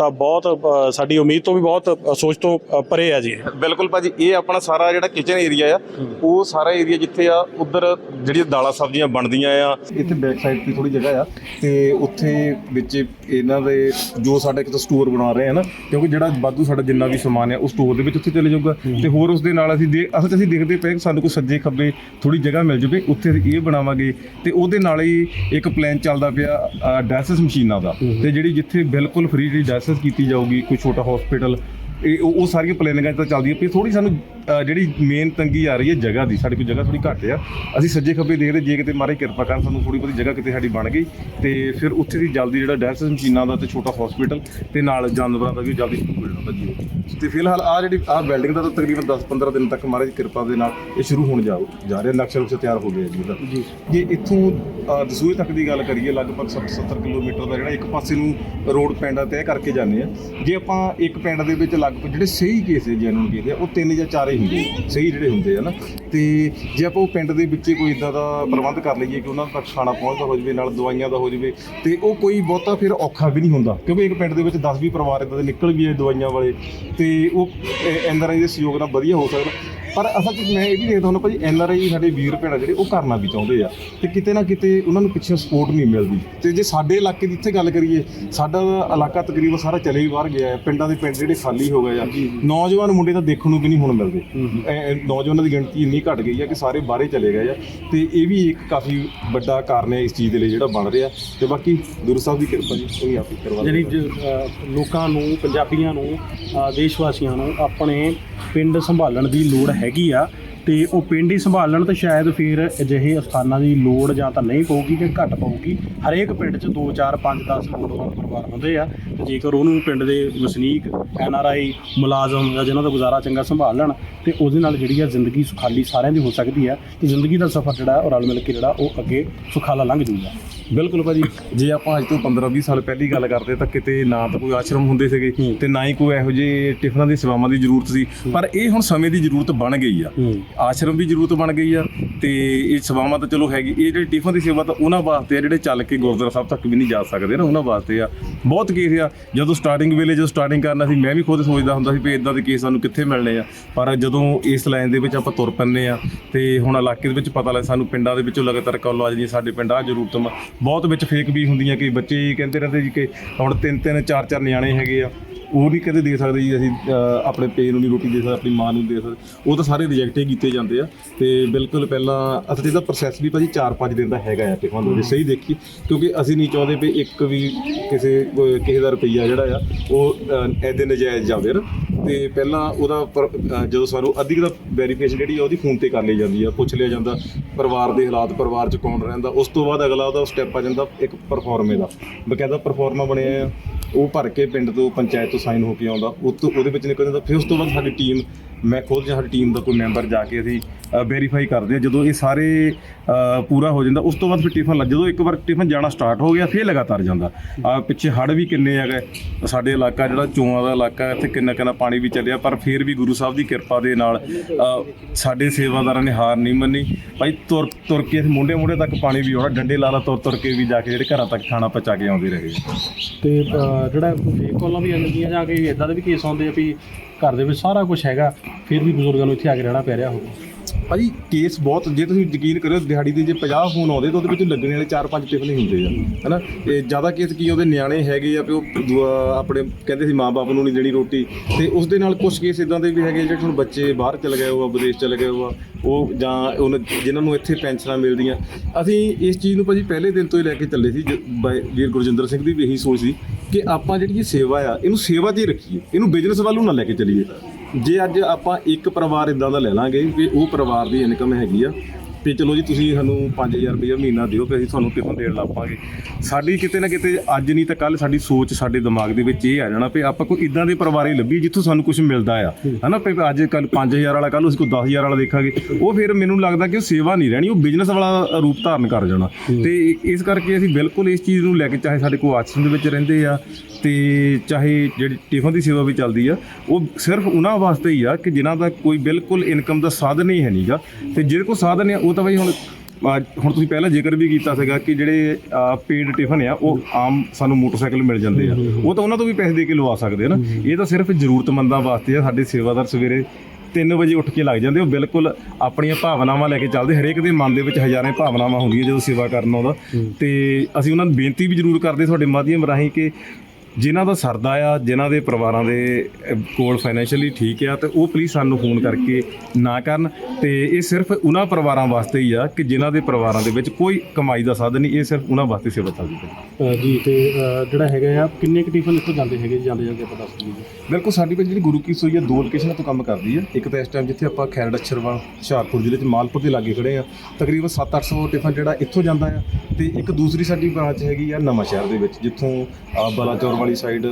ਤਾਂ ਬਹੁਤ ਅ, ਸਾਡੀ ਉਮੀਦ ਤੋਂ ਵੀ ਬਹੁਤ ਅ, ਸੋਚ ਤੋਂ ਅ, ਪਰੇ ਆ ਜੀ ਇਹ। ਬਿਲਕੁਲ ਭਾਜੀ ਇਹ ਆਪਣਾ ਸਾਰਾ ਜਿਹੜਾ ਕਿਚਨ ਏਰੀਆ ਆ ਉਹ ਸਾਰਾ ਏਰੀਆ ਜਿੱਥੇ ਆ ਉਧਰ ਜਿਹੜੀਆਂ ਦਾਲਾਂ ਸਬਜ਼ੀਆਂ ਬਣਦੀਆਂ ਆ। ਇੱਥੇ ਬੈਕ ਸਾਈਡ ਤੇ ਥੋੜੀ ਜਗ੍ਹਾ ਆ ਤੇ ਉੱਥੇ ਵਿੱਚ ਇਹਨਾਂ ਦੇ ਜੋ ਸਾਡੇ ਕਿਤੇ ਸਟੋਰ ਬਣਾ ਰਹੇ ਆ ਨਾ ਕਿਉਂਕਿ ਜਿਹੜਾ ਵਾਧੂ ਸਾਡਾ ਜਿੰਨਾ ਵੀ ਸਮਾਨ ਆ ਉਹ ਸਟੋਰ ਦੇ ਵਿੱਚ ਉੱਥੇ ਚਲੇ ਜਾਊਗਾ। ਤੇ ਹੋਰ ਉਸ ਦੇ ਨਾਲ ਅਸੀਂ ਦੇ ਅਸਲ 'ਚ ਅਸੀਂ ਦੇਖਦੇ ਪਏ ਕਿ ਸਾਨੂੰ ਕੋਈ ਸੱਜੇ ਖੱਬੇ ਥੋੜੀ ਜਗ੍ਹਾ ਮਿਲ ਜਵੇ ਉੱਥੇ ਅਸੀਂ ਇਹ ਬਣਾਵਾਂਗੇ। ਤੇ ਉਹਦੇ ਨਾਲ ਹੀ ਇੱਕ ਪਲਾਨ ਚੱਲਦਾ ਪਿਆ ਡਾਇਸਿਸ ਮਸ਼ੀਨਾਂ ਦਾ। ਤੇ ਜਿਹੜੀ ਜਿੱਥੇ ਬਿਲਕੁਲ ਫ੍ਰੀ ਜਿਹੜੀ ਡਾਇਸਿਸ ਕੀਤੀ ਜਾਊਗੀ ਕੋਈ ਛੋਟਾ ਹਸਪੀਟਲ ਇਹ ਉਹ ਉਹ ਸਾਰੀਆਂ ਪਲੈਨਿੰਗਾਂ ਤਾਂ ਚੱਲਦੀਆਂ ਪਈ ਥੋੜੀ ਸਾਨੂੰ ਅ, ਜਿਹੜੀ ਮੇਨ ਤੰਗੀ ਆ ਰਹੀ ਹੈ ਜਗ੍ਹਾ ਦੀ ਸਾਡੇ ਕੋਲ ਜਗ੍ਹਾ ਥੋੜੀ ਘੱਟ ਆ। ਅਸੀਂ ਸੱਜੇ ਖੱਬੇ ਦੇਖਦੇ ਜੇ ਕਿਤੇ ਮਾਰੇ ਕਿਰਪਾ ਕਰਨ ਸਾਨੂੰ ਥੋੜੀ ਬਹੁਤੀ ਜਗ੍ਹਾ ਕਿਤੇ ਸਾਡੀ ਬਣ ਗਈ। ਤੇ ਫਿਰ ਉੱਥੇ ਦੀ ਜਲਦੀ ਜਿਹੜਾ ਡਾਇਲਿਸਿਸ ਮਸ਼ੀਨਾਂ ਦਾ ਤੇ ਛੋਟਾ ਹਸਪੀਟਲ ਤੇ ਨਾਲ ਜਾਨਵਰਾਂ ਦਾ ਵੀ ਜਲਦੀ ਸ਼ੁਰੂ ਹੋ ਜਾਣਾ ਜੀ। ਤੇ ਫਿਲਹਾਲ ਆ ਜਿਹੜੀ ਆ ਬਿਲਡਿੰਗ ਦਾ ਤਾਂ ਤਕਰੀਬਨ 10-15 ਦਿਨ ਤੱਕ ਮਹਾਰਾਜ ਦੀ ਕਿਰਪਾ ਦੇ ਨਾਲ ਇਹ ਸ਼ੁਰੂ ਹੋਣ ਜਾ ਜਾ ਰਿਹਾ। ਨਕਸ਼ਾ ਰੂਪ ਤਿਆਰ ਹੋ ਗਿਆ ਜੀ ਇਹਦਾ। ਜੀ। ਜੇ ਇੱਥੋਂ ਅ, ਦਸੂਹੇ ਤੱਕ ਦੀ ਗੱਲ ਕਰੀਏ ਲਗਭਗ 60-70 ਕਿਲੋਮੀਟਰ ਦਾ ਜਿਹੜਾ ਇੱਕ ਪਾਸੇ ਨੂੰ ਰੋਡ ਪੈਂਡਾ ਤੈਅ ਕਰਕੇ ਜਾਂਦੇ ਆ। ਜੇ ਆਪਾਂ ਇੱਕ ਪਿੰਡ ਦੇ ਵਿੱਚ ਲਗਭਗ ਜਿਹੜੇ ਸਹੀ ਕੇਸ ਹੈ ਜੈਨੂਨ ਕੇਸ ਹੈ ਉਹ ਤਿੰਨ ਜਾਂ ਚਾਰ ਹੀ ਹੁੰਦੇ ਆ, ਸਹੀ ਜਿਹੜੇ ਹੁੰਦੇ ਆ ਨਾ। ਤੇ ਜੇ ਆਪਾਂ ਉਹ ਪਿੰਡ ਦੇ ਵਿੱਚ ਹੀ ਕੋਈ ਇਦਾਂ ਦਾ ਪ੍ਰਬੰਧ ਕਰ ਲਈਏ ਕਿ ਉਹਨਾਂ ਤੱਕ ਖਾਣਾ ਪਹੁੰਚਦਾ ਹੋ ਜਾਵੇ ਨਾਲ ਦਵਾਈਆਂ ਦਾ ਹੋ ਜਾਵੇ ਤੇ ਉਹ ਕੋਈ ਬਹੁਤਾ ਫਿਰ ਔਖਾ ਵੀ ਨਹੀਂ ਹੁੰਦਾ ਕਿਉਂਕਿ ਇੱਕ ਪਿੰਡ ਦੇ ਵਿੱਚ 10-20 ਪਰਿਵਾਰ ਇਦਾਂ ਦੇ ਨਿਕਲ ਵੀ ਆਏ ਦਵਾਈਆਂ ਵਾਲੇ ਤੇ ਉਹ ਐਨ ਦੇ ਸਹਿਯੋਗ ਨਾਲ ਵਧੀਆ ਹੋ ਸਕਦਾ। ਪਰ ਅਸਲ 'ਚ ਮੈਂ ਇਹ ਵੀ ਦੇਖਦਾ ਹੁੰਦਾ ਭਾਜੀ ਐਨ ਆਰ ਆਈ ਸਾਡੇ ਵੀਰ ਭੈਣਾਂ ਜਿਹੜੇ ਉਹ ਕਰਨਾ ਵੀ ਚਾਹੁੰਦੇ ਆ ਤੇ ਕਿਤੇ ਨਾ ਕਿਤੇ ਉਹਨਾਂ ਨੂੰ ਪਿੱਛੇ ਸਪੋਰਟ ਨਹੀਂ ਮਿਲਦੀ। ਤੇ ਜੇ ਸਾਡੇ ਇਲਾਕੇ ਦੀ ਇੱਥੇ ਗੱਲ ਕਰੀਏ ਸਾਡਾ ਇਲਾਕਾ ਤਕਰੀਬਨ ਸਾਰਾ ਚਲੇ ਹੀ ਬਾਹਰ ਗਿਆ ਹੈ ਪਿੰਡਾਂ ਦੇ ਪਿੰਡ ਜਿਹੜੇ ਖਾਲੀ ਹੋ ਗਏ ਆ ਨੌਜਵਾਨ ਮੁੰਡੇ ਤਾਂ ਦੇਖਣ ਨੂੰ ਵੀ ਨਹੀਂ ਹੁਣ ਮਿਲਦੇ। ਨੌਜਵਾਨਾਂ ਦੀ ਗਿਣਤੀ ਇੰਨੀ ਘਟ ਗਈ ਆ ਕਿ ਸਾਰੇ ਬਾਹਰੇ ਚਲੇ ਗਏ ਆ। ਤੇ ਇਹ ਵੀ ਇੱਕ ਕਾਫੀ ਵੱਡਾ ਕਾਰਨ ਹੈ ਇਸ ਚੀਜ਼ ਦੇ ਲਈ ਜਿਹੜਾ ਬਣ ਰਿਹਾ। ਤੇ ਬਾਕੀ ਗੁਰੂ ਸਾਹਿਬ ਦੀ ਕਿਰਪਾ ਜੀ ਉਹ ਹੀ ਆਪ ਹੀ ਕਰਵਾ ਜਿਹੜੀ ਜ- ਅ, ਲੋਕਾਂ ਨੂੰ ਪੰਜਾਬੀਆਂ ਨੂੰ ਦੇਸ਼ ਵਾਸੀਆਂ ਨੂੰ ਆਪਣੇ ਪਿੰਡ ਸੰਭਾਲਣ ਦੀ ਲੋੜ ਹੈਗੀ ਆ ਤੇ ਉਹ ਪਿੰਡ ਹੀ ਸੰਭਾਲਣ ਤੇ ਸ਼ਾਇਦ ਫਿਰ ਅਜਿਹੇ ਸਥਾਨਾਂ ਦੀ ਲੋੜ ਜਾਂ ਤਾਂ ਨਹੀਂ ਪਊਗੀ ਕਿ ਘੱਟ ਪਊਗੀ। ਹਰੇਕ ਪਿੰਡ 'ਚ 2 4 5 10 ਲੋੜਵੰਦ ਪਰਿਵਾਰ ਹੁੰਦੇ ਆ ਤੇ ਜੇਕਰ ਉਹਨੂੰ ਪਿੰਡ ਦੇ ਵਸਨੀਕ ਐਨ ਆਰ ਆਈ ਮੁਲਾਜ਼ਮ ਜਾਂ ਜਿਨ੍ਹਾਂ ਦਾ ਗੁਜ਼ਾਰਾ ਚੰਗਾ ਸੰਭਾਲਣ ਤੇ ਉਹਦੇ ਨਾਲ ਜਿਹੜੀ ਆ ਜ਼ਿੰਦਗੀ ਸੁਖਾਲੀ ਸਾਰਿਆਂ ਦੀ ਹੋ ਸਕਦੀ ਆ ਤੇ ਜ਼ਿੰਦਗੀ ਦਾ ਸਫ਼ਰ ਜਿਹੜਾ ਉਹ ਰਲ ਮਿਲ ਕੇ ਜਿਹੜਾ ਉਹ ਅੱਗੇ ਸੁਖਾਲਾ ਲੰਘ ਜੂਗਾ। ਬਿਲਕੁਲ ਭਾਜੀ ਜੇ ਆਪਾਂ ਅੱਜ ਤੋਂ 15-20 ਸਾਲ ਪਹਿਲੀ ਗੱਲ ਕਰਦੇ ਤਾਂ ਕਿਤੇ ਨਾ ਤਾਂ ਕੋਈ ਆਸ਼ਰਮ ਹੁੰਦੇ ਸੀਗੇ। ਤੇ ਨਾ ਹੀ ਕੋਈ ਇਹੋ ਜਿਹੇ ਟਿਫਨਾਂ ਦੀ ਸੇਵਾਵਾਂ ਦੀ ਜ਼ਰੂਰਤ ਸੀ। ਪਰ ਇਹ ਹੁਣ ਸਮੇਂ ਦੀ ਜ਼ਰੂਰਤ ਬਣ ਗਈ ਆ। ਆਸ਼ਰਮ ਵੀ ਜ਼ਰੂਰਤ ਬਣ ਗਈ ਆ ਤੇ ਇਹ ਸੇਵਾਵਾਂ ਤਾਂ ਚਲੋ ਹੈਗੀ, ਇਹ ਜਿਹੜੀ ਟਿਫਨ ਦੀ ਸੇਵਾ ਤਾਂ ਉਹਨਾਂ ਵਾਸਤੇ ਆ, ਜਿਹੜੇ ਚੱਲ ਕੇ ਗੁਰਦੁਆਰਾ ਸਾਹਿਬ ਤੱਕ ਵੀ ਨਹੀਂ ਜਾ ਸਕਦੇ ਨਾ, ਉਹਨਾਂ ਵਾਸਤੇ ਆ। ਬਹੁਤ ਕੇਸ ਆ, ਜਦੋਂ ਸਟਾਰਟਿੰਗ ਵੇਲੇ ਜਦੋਂ ਸਟਾਰਟਿੰਗ ਕਰਨਾ ਸੀ ਮੈਂ ਵੀ ਖੁਦ ਸੋਚਦਾ ਹੁੰਦਾ ਸੀ ਵੀ ਇਦਾਂ ਦੇ ਕੇਸ ਸਾਨੂੰ ਕਿੱਥੇ ਮਿਲਣੇ ਆ। ਪਰ ਜਦੋਂ ਇਸ ਲਾਈਨ ਦੇ ਵਿੱਚ ਆਪਾਂ ਤੁਰ ਪੈਂਦੇ ਆ ਤੇ ਹੁਣ ਇਲਾਕੇ ਦੇ ਵਿੱਚ ਪਤਾ ਲੱਗ, ਸਾਨੂੰ ਪਿੰਡਾਂ ਦੇ ਵਿੱਚੋਂ ਲਗਾਤਾਰ ਕਾਲ ਆ ਜਾਂਦੀ ਸਾਡੇ ਪਿੰਡ ਆ ਜ਼ਰੂਰਤ ਬਹੁਤ ਵਿੱਚ ਫੇਕ ਵੀ ਹੁੰਦੀਆਂ ਕਿ ਬੱਚੇ ਕਹਿੰਦੇ ਰਹਿੰਦੇ ਜੀ ਕਿ ਹੁਣ ਤਿੰਨ ਤਿੰਨ ਚਾਰ ਚਾਰ ਨਿਆਣੇ ਹੈਗੇ ਆ। ਉਹ ਨਹੀਂ ਕਦੇ ਦੇ ਸਕਦੇ ਜੀ ਅਸੀਂ ਅਹ, ਆਪਣੇ ਪੇ ਨੂੰ ਨਹੀਂ ਰੋਟੀ ਦੇ ਸਕਦੇ ਆਪਣੀ ਮਾਂ ਨੂੰ ਦੇ ਸਕਦੇ। ਉਹ ਤਾਂ ਸਾਰੇ ਰਿਜੈਕਟ ਹੀ ਕੀਤੇ ਜਾਂਦੇ ਆ। ਤੇ ਬਿਲਕੁਲ ਪਹਿਲਾਂ ਅਸਲ 'ਚ ਇਹਦਾ ਪ੍ਰੋਸੈਸ ਵੀ ਭਾਜੀ 4-5 ਦਿਨ ਦਾ ਹੈਗਾ ਆ ਟਿਫਨ ਦੇ ਸਹੀ ਦੇਖੀ ਕਿਉਂਕਿ ਅਸੀਂ ਨਹੀਂ ਚਾਹੁੰਦੇ ਵੀ ਇੱਕ ਵੀ ਕਿਸੇ ਕੋਈ- ਕਿਸੇ ਦਾ ਰੁਪਈਆ ਜਿਹੜਾ ਆ ਉਹ ਐਦੇ ਨਜਾਇਜ਼ ਜਾਵੇ ਨਾ। ਤੇ ਪਹਿਲਾਂ ਉਹਦਾ ਪਰ- ਅਹ, ਜਦੋਂ ਸਾਨੂੰ ਅੱਧੀ ਕੁ ਦਾ ਵੈਰੀਫਿਕੇਸ਼ਨ ਜਿਹੜੀ ਆ ਉਹਦੀ ਫੋਨ ਤੇ ਕਰ ਲਈ ਜਾਂਦੀ ਆ ਪੁੱਛ ਲਿਆ ਜਾਂਦਾ। ਪਰਿਵਾਰ ਦੇ ਹਾਲਾਤ ਪਰਿਵਾਰ 'ਚ ਕੌਣ ਰਹਿੰਦਾ? ਉਸ ਤੋਂ ਬਾਅਦ ਅਗਲਾ ਉਹਦਾ ਸਟੈਪ ਆ ਜਾਂਦਾ ਇੱਕ ਪਰਫਾਰਮੇ ਦਾ ਬਕਾਇਦਾ ਪਰਫਾਰਮਾ ਬਣਿਆ ਆ। ਉਹ ਭਰ ਕੇ ਪਿੰਡ ਤੋਂ ਪੰਚਾਇਤ ਤੋਂ ਸਾਈਨ ਹੋ ਕੇ ਆਉਂਦਾ। ਉਹ ਤੋਂ ਉਹਦੇ ਵਿੱਚ ਨਿਕਲ ਜਾਂਦਾ ਫਿਰ ਉਸ ਤੋਂ ਬਾਅਦ ਸਾਡੀ ਟੀਮ ਮੈਂ ਖੁਦ ਜਾਂ ਸਾਡੀ ਟੀਮ ਦਾ ਕੋਈ ਮੈਂਬਰ ਜਾ ਕੇ ਅਸੀਂ ਵੈਰੀਫਾਈ ਕਰਦੇ ਆ ਜਦੋਂ ਇਹ ਸਾਰੇ ਪੂਰਾ ਹੋ ਜਾਂਦਾ ਉਸ ਤੋਂ ਬਾਅਦ ਫਿਰ ਟਿਫਨ ਲੱਗ ਜਦੋਂ ਇੱਕ ਵਾਰ ਟਿਫਨ ਜਾਣਾ ਸਟਾਰਟ ਹੋ ਗਿਆ ਫਿਰ ਲਗਾਤਾਰ ਜਾਂਦਾ। ਆ ਪਿੱਛੇ ਹੜ ਵੀ ਕਿੰਨੇ ਹੈਗੇ ਸਾਡੇ ਇਲਾਕਾ ਜਿਹੜਾ ਚੋਆਂ ਦਾ ਇਲਾਕਾ ਹੈ, ਇੱਥੇ ਕਿੰਨਾ ਕਿੰਨਾ ਪਾਣੀ ਵੀ ਚੱਲਿਆ ਪਰ ਫਿਰ ਵੀ ਗੁਰੂ ਸਾਹਿਬ ਦੀ ਕਿਰਪਾ ਦੇ ਨਾਲ ਸਾਡੇ ਸੇਵਾਦਾਰਾਂ ਨੇ ਹਾਰ ਨਹੀਂ ਮੰਨੀ। ਭਾਈ ਤੁਰ ਤੁਰ ਕੇ ਮੁੰਡੇ ਮੁੰਡੇ ਤੱਕ ਪਾਣੀ ਵੀ ਆਉਣਾ ਡੰਡੇ ਲਾ ਲਾ ਤੁਰ ਤੁਰ ਕੇ ਵੀ ਜਾ ਕੇ ਜਿਹੜੇ ਘਰਾਂ ਤੱਕ ਖਾਣਾ ਪਹੁੰਚਾ ਕੇ ਆਉਂਦੇ ਰਹੇ। ਤੇ ਜਿਹੜਾ ਫੇਕ ਕੋਲਾਂ ਵੀ ਆਉਂਦੀਆਂ ਜਾਂ ਕਿ ਇਦਾਂ ਦੇ ਵੀ ਕੇਸ ਆਉਂਦੇ ਆ ਵੀ ਘਰ ਦੇ ਵਿੱਚ ਸਾਰਾ ਕੁਝ ਹੈਗਾ ਫਿਰ ਵੀ ਬਜ਼ੁਰਗਾਂ ਨੂੰ ਇੱਥੇ ਆ ਕੇ ਰਹਿਣਾ ਪੈ ਰਿਹਾ ਹੋਊ। ਭਾਜੀ ਕੇਸ ਬਹੁਤ, ਜੇ ਤੁਸੀਂ ਯਕੀਨ ਕਰਿਓ, ਦਿਹਾੜੀ ਦੇ ਜੇ 50 ਫੋਨ ਆਉਂਦੇ ਤਾਂ ਉਹਦੇ ਵਿੱਚ ਲੱਗਣੇ ਵਾਲੇ 4-5 ਟਿਫਨ ਹੁੰਦੇ ਆ, ਹੈਨਾ? ਤੇ ਜ਼ਿਆਦਾ ਕੇਸ ਕੀ ਉਹਦੇ ਨਿਆਣੇ ਹੈਗੇ ਆ ਵੀ ਉਹ ਆਪਣੇ ਕਹਿੰਦੇ ਸੀ ਮਾਪੇ ਨੂੰ ਨਹੀਂ ਦੇਣੀ ਰੋਟੀ, ਤੇ ਉਸ ਦੇ ਨਾਲ ਕੁਝ ਕੇਸ ਇਦਾਂ ਦੇ ਵੀ ਹੈਗੇ ਜਿਹੜੇ ਹੁਣ ਬੱਚੇ ਬਾਹਰ ਚਲੇ ਗਏ ਹੋ ਵਿਦੇਸ਼ ਚਲੇ ਗਏ ਹੋ ਉਹ ਜਾਂ ਉਹਨਾਂ, ਜਿਨ੍ਹਾਂ ਨੂੰ ਇੱਥੇ ਪੈਨਸ਼ਨਾਂ ਮਿਲਦੀਆਂ। ਅਸੀਂ ਇਸ ਚੀਜ਼ ਨੂੰ ਭਾਜੀ ਪਹਿਲੇ ਦਿਨ ਤੋਂ ਹੀ ਲੈ ਕੇ ਚੱਲੇ ਸੀ, ਜ- ਵੀਰ ਗੁਰਜਿੰਦਰ ਸਿੰਘ ਦੀ ਵੀ ਇਹੀ ਸੋਚ ਸੀ ਕਿ ਆਪਾਂ ਜਿਹੜੀ ਇਹ ਸੇਵਾ ਆ, ਇਹਨੂੰ ਸੇਵਾ 'ਚ ਹੀ ਰੱਖੀਏ, ਇਹਨੂੰ ਬਿਜ਼ਨਸ ਵੱਲੋਂ ਨਾ ਲੈ ਕੇ ਚੱਲੀਏ। ਜੇ ਅੱਜ ਆਪਾਂ ਇੱਕ ਪਰਿਵਾਰ ਇਦਾਂ ਦਾ ਲੈ ਲਾਂਗੇ ਵੀ ਉਹ ਪਰਿਵਾਰ ਦੀ ਇਨਕਮ ਹੈਗੀ ਆ, ਵੀ ਚਲੋ ਜੀ ਤੁਸੀਂ ਸਾਨੂੰ 5000 ਰੁਪਏ ਮਹੀਨਾ ਦਿਓ ਤੇ ਅਸੀਂ ਤੁਹਾਨੂੰ ਟਿਫਨ ਦੇਣ ਲੱਪਾਂਗੇ ਸਾਡੀ ਕਿਤੇ ਨਾ ਕਿਤੇ ਅੱਜ ਨਹੀਂ ਤਾਂ ਕੱਲ ਸਾਡੀ ਸੋਚ ਸਾਡੇ ਦਿਮਾਗ ਦੇ ਵਿੱਚ ਇਹ ਆ ਜਾਣਾ ਵੀ ਆਪਾਂ ਕੋਈ ਇਦਾਂ ਦੇ ਪਰਿਵਾਰ ਹੀ ਲੱਭੀ ਜਿੱਥੋਂ ਸਾਨੂੰ ਕੁਝ ਮਿਲਦਾ ਆ। ਹਨਾ ਵੀ ਅੱਜ ਕੱਲ 5000 ਵਾਲਾ ਕੱਲ ਅਸੀਂ ਕੋਈ 10000 ਵਾਲਾ ਦੇਖਾਂਗੇ। ਉਹ ਫਿਰ ਮੈਨੂੰ ਲੱਗਦਾ ਕਿ ਉਹ ਸੇਵਾ ਨਹੀਂ ਰਹਿਣੀ, ਉਹ ਬਿਜ਼ਨਸ ਵਾਲਾ ਰੂਪ ਧਾਰਨ ਕਰ ਜਾਣਾ। ਤੇ ਇਸ ਕਰਕੇ ਅਸੀਂ ਬਿਲਕੁਲ ਇਸ ਚੀਜ਼ ਨੂੰ ਲੈ ਕੇ ਚਾਹੇ ਸਾਡੇ ਕੋਲ ਆਸ਼ਰਮ ਦੇ ਵਿੱਚ ਰਹਿੰਦੇ ਆ ਤੇ ਚਾਹੇ ਜਿਹੜੀ ਟਿਫਨ ਦੀ ਸੇਵਾ ਵੀ ਚੱਲਦੀ ਆ ਉਹ ਸਿਰਫ ਉਹਨਾਂ ਵਾਸਤੇ ਹੀ ਆ ਕਿ ਜਿਨ੍ਹਾਂ ਦਾ ਕੋਈ ਬਿਲਕੁਲ ਇਨਕਮ ਦਾ ਸਾਧਨ ਹੀ ਹੈ ਨਹੀਂਗਾ ਤੇ ਜਿਹਦੇ ਕੋਲ ਸਾਧਨ ਆ ਉਹ ਤਾਂ ਬਈ ਹੁਣ ਹੁਣ ਤੁਸੀਂ ਪਹਿਲਾਂ ਜ਼ਿਕਰ ਵੀ ਕੀਤਾ ਸੀਗਾ ਕਿ ਜਿਹੜੇ ਪੇਡ ਟਿਫਨ ਆ ਉਹ ਆਮ ਸਾਨੂੰ ਮੋਟਰਸਾਈਕਲ ਮਿਲ ਜਾਂਦੇ ਆ। ਉਹ ਤਾਂ ਉਹਨਾਂ ਤੋਂ ਵੀ ਪੈਸੇ ਦੇ ਕੇ ਲਵਾ ਸਕਦੇ ਆ ਨਾ। ਇਹ ਤਾਂ ਸਿਰਫ ਜ਼ਰੂਰਤਮੰਦਾਂ ਵਾਸਤੇ ਆ। ਸਾਡੇ ਸੇਵਾਦਾਰ ਸਵੇਰੇ 3 ਵਜੇ ਉੱਠ ਕੇ ਲੱਗ ਜਾਂਦੇ ਉਹ ਬਿਲਕੁਲ ਆਪਣੀਆਂ ਭਾਵਨਾਵਾਂ ਲੈ ਕੇ ਚੱਲਦੇ ਹਰੇਕ ਦੇ ਮਨ ਦੇ ਵਿੱਚ ਹਜ਼ਾਰਾਂ ਭਾਵਨਾਵਾਂ ਹੁੰਦੀਆਂ ਜਦੋਂ ਸੇਵਾ ਕਰਨ ਆਉਂਦਾ। ਤੇ ਅਸੀਂ ਉਹਨਾਂ ਨੂੰ ਬੇਨਤੀ ਵੀ ਜ਼ਰੂਰ ਕਰਦੇ ਤੁਹਾਡੇ ਮਾਧਿਅਮ ਰਾਹੀਂ ਕਿ ਜਿਨ੍ਹਾਂ ਦਾ ਸਰਦਾ ਆ ਜਿਨ੍ਹਾਂ ਦੇ ਪਰਿਵਾਰਾਂ ਦੇ ਕੋਲ ਫਾਈਨੈਂਸ਼ੀਅਲੀ ਠੀਕ ਆ ਤੇ ਉਹ ਪਲੀਜ਼ ਸਾਨੂੰ ਫੋਨ ਕਰਕੇ ਨਾ ਕਰਨ। ਤੇ ਇਹ ਸਿਰਫ ਉਹਨਾਂ ਪਰਿਵਾਰਾਂ ਵਾਸਤੇ ਹੀ ਆ ਕਿ ਜਿਨ੍ਹਾਂ ਦੇ ਪਰਿਵਾਰਾਂ ਦੇ ਵਿੱਚ ਕੋਈ ਕਮਾਈ ਦਾ ਸਾਧਨ ਨਹੀਂ ਇਹ ਸਿਰਫ ਉਹਨਾਂ ਵਾਸਤੇ ਸੇਵਾ ਚੱਲਦੀ ਹੈ ਜੀ ਤੇ ਅ, ਜਿਹੜਾ ਹੈਗਾ ਆ ਕਿੰਨੇ ਕੁ ਟਿਫਨ ਇੱਥੋਂ ਜਾਂਦੇ ਹੈਗੇ ਜੀ, ਜਾਂਦੇ ਜਾਂਦੇ ਆਪਾਂ ਦੱਸ ਦਈਏ ਬਿਲਕੁਲ ਸਾਡੀ ਭਾਈ ਜਿਹੜੀ ਗੁਰੂ ਕੀ ਸੋਈ ਆ ਦੋ ਲੋਕੇਸ਼ਨਾਂ ਤੋਂ ਕੰਮ ਕਰਦੀ ਆ। ਇੱਕ ਤਾਂ ਇਸ ਟਾਈਮ ਜਿੱਥੇ ਆਪਾਂ ਖੈਰੜ ਅਛਰਵਾਲ ਹੁਸ਼ਿਆਰਪੁਰ ਜ਼ਿਲ੍ਹੇ 'ਚ ਮਾਲਪੁਰ ਦੇ ਲਾਗੇ ਖੜੇ ਆ। ਤਕਰੀਬਨ 7-800 ਟਿਫਨ ਜਿਹੜਾ ਇੱਥੋਂ ਜਾਂਦਾ ਆ ਤੇ ਇੱਕ ਦੂਸਰੀ ਸਾਡੀ ਬ੍ਰਾਂਚ ਹੈਗੀ ਆ ਨਵਾਂ ਸ਼ਹਿਰ ਦੇ ਵਿੱਚ ਜਿੱਥੋਂ ਅ, ਬਲਾਚੌਰ ਵਾਲੀ ਸਾਈਡ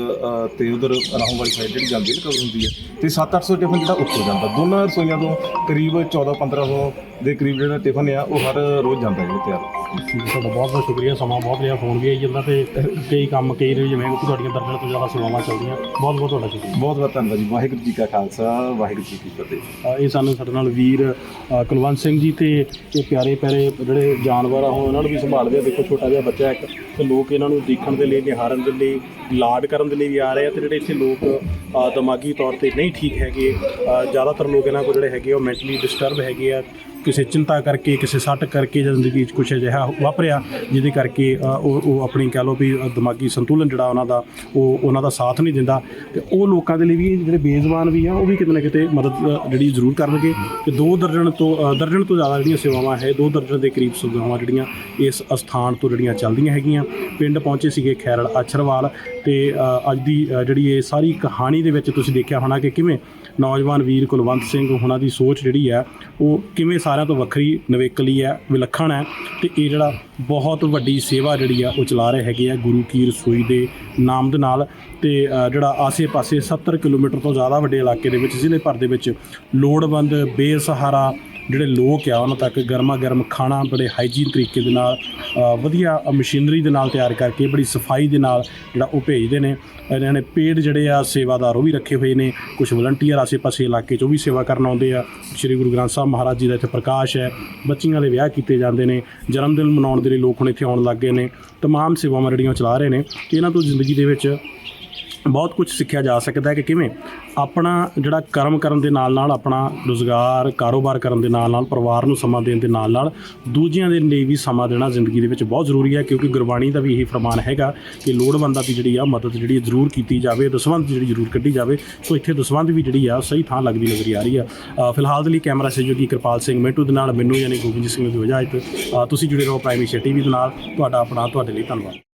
ਤੇ ਉਧਰ ਰਾਹੋਂ ਵਾਲੀ ਸਾਈਡ ਜਿਹੜੀ ਜਾਂਦੀ ਹੈ ਕਵਰ ਹੁੰਦੀ ਹੈ। ਤੇ 7-800 ਟਿਫਨ ਜਿਹੜਾ ਉੱਥੋਂ ਜਾਂਦਾ। ਦੋਨਾਂ ਰਸੋਈਆਂ ਤੋਂ ਕਰੀਬ 14-1500 ਦੇ ਕਰੀਬ ਜਿਹੜਾ ਟਿਫਨ ਆ ਉਹ ਹਰ ਰੋਜ਼ ਜਾਂਦਾ ਹੈ ਤਿਆਰ ਤੁਹਾਡਾ ਬਹੁਤ ਬਹੁਤ ਸ਼ੁਕਰੀਆ ਸਮਾਂ ਬਹੁਤ ਰਿਹਾ ਫੋਨ ਵੀ ਆਈ ਜਾਂਦਾ ਤੇ ਕਈ ਕੰਮ ਕਈ ਨੇ ਜਿਵੇਂ ਕਿ ਤੁਹਾਡੀਆਂ ਦਰਜਨ ਤੋਂ ਜ਼ਿਆਦਾ ਸੇਵਾਵਾਂ ਚੱਲਦੀਆਂ। ਬਹੁਤ ਬਹੁਤ ਤੁਹਾਡਾ ਸ਼ੁਕਰੀਆ। ਬਹੁਤ ਬਹੁਤ ਧੰਨਵਾਦ ਜੀ ਵਾਹਿਗੁਰੂ ਜੀ ਕਾ ਖਾਲਸਾ ਵਾਹਿਗੁਰੂ ਜੀ ਕੀ ਫਤਿਹ। ਅ, ਇਹ ਸਾਨੂੰ ਸਾਡੇ ਨਾਲ ਵੀਰ ਅ, ਕੁਲਵੰਤ ਸਿੰਘ ਜੀ ਤੇ ਇਹ ਪਿਆਰੇ ਪਿਆਰੇ ਜਿਹੜੇ ਜਾਨਵਰ ਆ ਉਹ ਉਹਨਾਂ ਨੂੰ ਵੀ ਸੰਭਾਲਦੇ ਆ। ਦੇਖੋ ਛੋਟਾ ਜਿਹਾ ਬੱਚਾ ਇੱਕ ਤੇ ਲੋਕ ਇਹਨਾਂ ਨੂੰ ਦੇਖਣ ਦੇ ਲਈ ਨਿਹਾਰਨ ਦੇ ਲਈ ਲਾਡ ਕਰਨ ਦੇ ਲਈ ਵੀ ਆ ਰਹੇ ਆ ਤੇ ਜਿਹੜੇ ਇੱਥੇ ਲੋਕ ਅ, ਦਿਮਾਗੀ ਤੌਰ ਤੇ ਨਹੀਂ ਠੀਕ ਹੈਗੇ ਅ, ਜ਼ਿਆਦਾਤਰ ਲੋਕ ਇਹਨਾਂ ਕੋਲ ਜਿਹੜੇ ਹੈਗੇ ਉਹ ਮੈਂਟਲੀ ਡਿਸਟਰਬ ਹੈਗੇ ਆ। ਕਿਸੇ ਚਿੰਤਾ ਕਰਕੇ, ਕਿਸੇ ਸੱਟ ਕਰਕੇ ਜਾਂ ਜ਼ਿੰਦਗੀ 'ਚ ਕੁਝ ਅਜਿਹਾ ਵਾਪਰਿਆ, ਜਿਹਦੇ ਕਰਕੇ ਉਹ ਉਹ ਆਪਣੀ ਕਹਿ ਲਓ ਵੀ ਦਿਮਾਗੀ ਸੰਤੁਲਨ ਜਿਹੜਾ ਉਹਨਾਂ ਦਾ, ਉਹ, ਉਹਨਾਂ ਦਾ ਸਾਥ ਨਹੀਂ ਦਿੰਦਾ। ਤੇ ਉਹ ਲੋਕਾਂ ਦੇ ਲਈ ਵੀ ਜਿਹੜੇ ਬੇਜ਼ਬਾਨ ਵੀ ਆ, ਉਹ ਵੀ ਕਿਤੇ ਨਾ ਕਿਤੇ ਮਦਦ ਜਿਹੜੀ ਜ਼ਰੂਰ ਕਰਨਗੇ। ਤੇ ਦੋ ਦਰਜਨ ਤੋਂ ਦਰਜਨ ਤੋਂ ਜ਼ਿਆਦਾ ਜਿਹੜੀਆਂ ਸੇਵਾਵਾਂ ਹੈ, ਦੋ ਦਰਜਨ ਦੇ ਕਰੀਬ ਸੇਵਾਵਾਂ ਜਿਹੜੀਆਂ ਇਸ ਅਸਥਾਨ ਤੋਂ ਜਿਹੜੀਆਂ ਚੱਲਦੀਆਂ ਹੈਗੀਆਂ। ਪਿੰਡ ਪਹੁੰਚੇ ਸੀਗੇ ਖੈਰਲ ਅਛਰਵਾਲ ਤੇ ਅੱਜ ਦੀ ਜਿਹੜੀ ਇਹ ਸਾਰੀ ਕਹਾਣੀ ਦੇ ਵਿੱਚ ਤੁਸੀਂ ਦੇਖਿਆ ਹੋਣਾ ਕਿ ਕਿਵੇਂ ਨੌਜਵਾਨ ਵੀਰ ਕੁਲਵੰਤ ਸਿੰਘ, ਉਹਨਾਂ ਦੀ ਸੋਚ ਜਿਹੜੀ ਹੈ, ਉਹ ਕਿਵੇਂ ਸਾਰਿਆਂ ਤੋਂ ਵੱਖਰੀ, ਨਵੇਕਲੀ ਹੈ, ਵਿਲੱਖਣ ਹੈ ਤੇ ਇਹ ਜਿਹੜਾ ਬਹੁਤ ਵੱਡੀ ਸੇਵਾ ਜਿਹੜੀ ਆ, ਉਹ ਚਲਾ ਰਹੇ ਹੈਗੇ ਆ ਗੁਰੂ ਕੀ ਰਸੋਈ ਦੇ ਨਾਮ ਦੇ ਨਾਲ ਤੇ ਜਿਹੜਾ ਆਸੇ-ਪਾਸੇ 70 ਕਿਲੋਮੀਟਰ ਤੋਂ ਜ਼ਿਆਦਾ ਵੱਡੇ ਇਲਾਕੇ ਦੇ ਵਿੱਚ, ਜ਼ਿਲ੍ਹੇ ਭਰ ਦੇ ਵਿੱਚ ਲੋੜਵੰਦ ਬੇਸਹਾਰਾ ਜਿਹੜੇ ਲੋਕ ਆ, ਉਹਨਾਂ ਤੱਕ ਗਰਮਾ ਗਰਮ ਖਾਣਾ ਬੜੇ ਹਾਈਜੀਨ ਤਰੀਕੇ ਦੇ ਨਾਲ ਵਧੀਆ ਮਸ਼ੀਨਰੀ ਦੇ ਨਾਲ ਤਿਆਰ ਕਰਕੇ, ਬੜੀ ਸਫ਼ਾਈ ਦੇ ਨਾਲ ਜਿਹੜਾ ਉਹ ਭੇਜਦੇ ਨੇ। ਇਹਨਾਂ ਨੇ ਪੇਡ ਜਿਹੜੇ ਆ, ਸੇਵਾਦਾਰ ਉਹ ਵੀ ਰੱਖੇ ਹੋਏ ਨੇ। ਕੁਝ ਵਲੰਟੀਅਰ ਆਸੇ-ਪਾਸੇ ਇਲਾਕੇ 'ਚ ਉਹ ਵੀ ਸੇਵਾ ਕਰਨ ਆਉਂਦੇ ਆ। ਸ੍ਰੀ ਗੁਰੂ ਗ੍ਰੰਥ ਸਾਹਿਬ ਮਹਾਰਾਜ ਜੀ ਦਾ ਇੱਥੇ ਪ੍ਰਕਾਸ਼ ਹੈ। ਬੱਚੀਆਂ ਦੇ ਵਿਆਹ ਕੀਤੇ ਜਾਂਦੇ ਨੇ। ਜਨਮ ਦਿਨ ਮਨਾਉਣ ਦੇ ਲਈ ਲੋਕ ਹੁਣ ਇੱਥੇ ਆਉਣ ਲੱਗ ਗਏ ਨੇ। ਤਮਾਮ ਸੇਵਾਵਾਂ ਜਿਹੜੀਆਂ ਚਲਾ ਰਹੇ ਨੇ ਤੇ ਇਹਨਾਂ ਤੋਂ ਜ਼ਿੰਦਗੀ ਦੇ ਵਿੱਚ ਬਹੁਤ ਕੁਝ ਸਿੱਖਿਆ ਜਾ ਸਕਦਾ ਹੈ ਕਿ ਕਿਵੇਂ ਆਪਣਾ ਜਿਹੜਾ ਕਰਮ ਕਰਨ ਦੇ ਨਾਲ ਨਾਲ ਆਪਣਾ ਰੋਜ਼ਗਾਰ ਕਾਰੋਬਾਰ ਕਰਨ ਦੇ ਨਾਲ ਨਾਲ ਪਰਿਵਾਰ ਨੂੰ ਸਮਾਂ ਦੇਣ ਦੇ ਨਾਲ ਨਾਲ ਦੂਜਿਆਂ ਦੇ ਲਈ ਵੀ ਸਮਾਂ ਦੇਣਾ ਜ਼ਿੰਦਗੀ ਦੇ ਵਿੱਚ ਬਹੁਤ ਜ਼ਰੂਰੀ ਹੈ ਕਿਉਂਕਿ ਗੁਰਬਾਣੀ ਦਾ ਵੀ ਇਹੀ ਫਰਮਾਨ ਹੈਗਾ ਕਿ ਲੋੜਵੰਦਾਂ ਦੀ ਜਿਹੜੀ ਆ ਮਦਦ ਜਿਹੜੀ ਜ਼ਰੂਰ ਕੀਤੀ ਜਾਵੇ ਦਸਵੰਧ ਜਿਹੜੀ ਜ਼ਰੂਰ ਕੱਢੀ ਜਾਵੇ ਸੋ ਇੱਥੇ ਦਸਵੰਧ ਵੀ ਜਿਹੜੀ ਆ ਸਹੀ ਥਾਂ ਲੱਗਦੀ ਨਜ਼ਰ ਆ ਰਹੀ ਆ ਫਿਲਹਾਲ ਦੇ ਲਈ ਕੈਮਰਾ ਸਹਿਯੋਗੀ ਕਿਰਪਾਲ ਸਿੰਘ ਮਿੰਟੂ ਦੇ ਨਾਲ ਮੈਨੂੰ ਯਾਨੀ ਗੋਬਿੰਦ ਸਿੰਘ ਦੀ ਦਿਓ ਤੁਸੀਂ ਜੁੜੇ ਰਹੋ ਪ੍ਰਾਈਮ ਏਸ਼ੀਆ ਦੇ ਨਾਲ ਤੁਹਾਡਾ ਆਪਣਾ ਤੁਹਾਡੇ ਲਈ ਧੰਨਵਾਦ।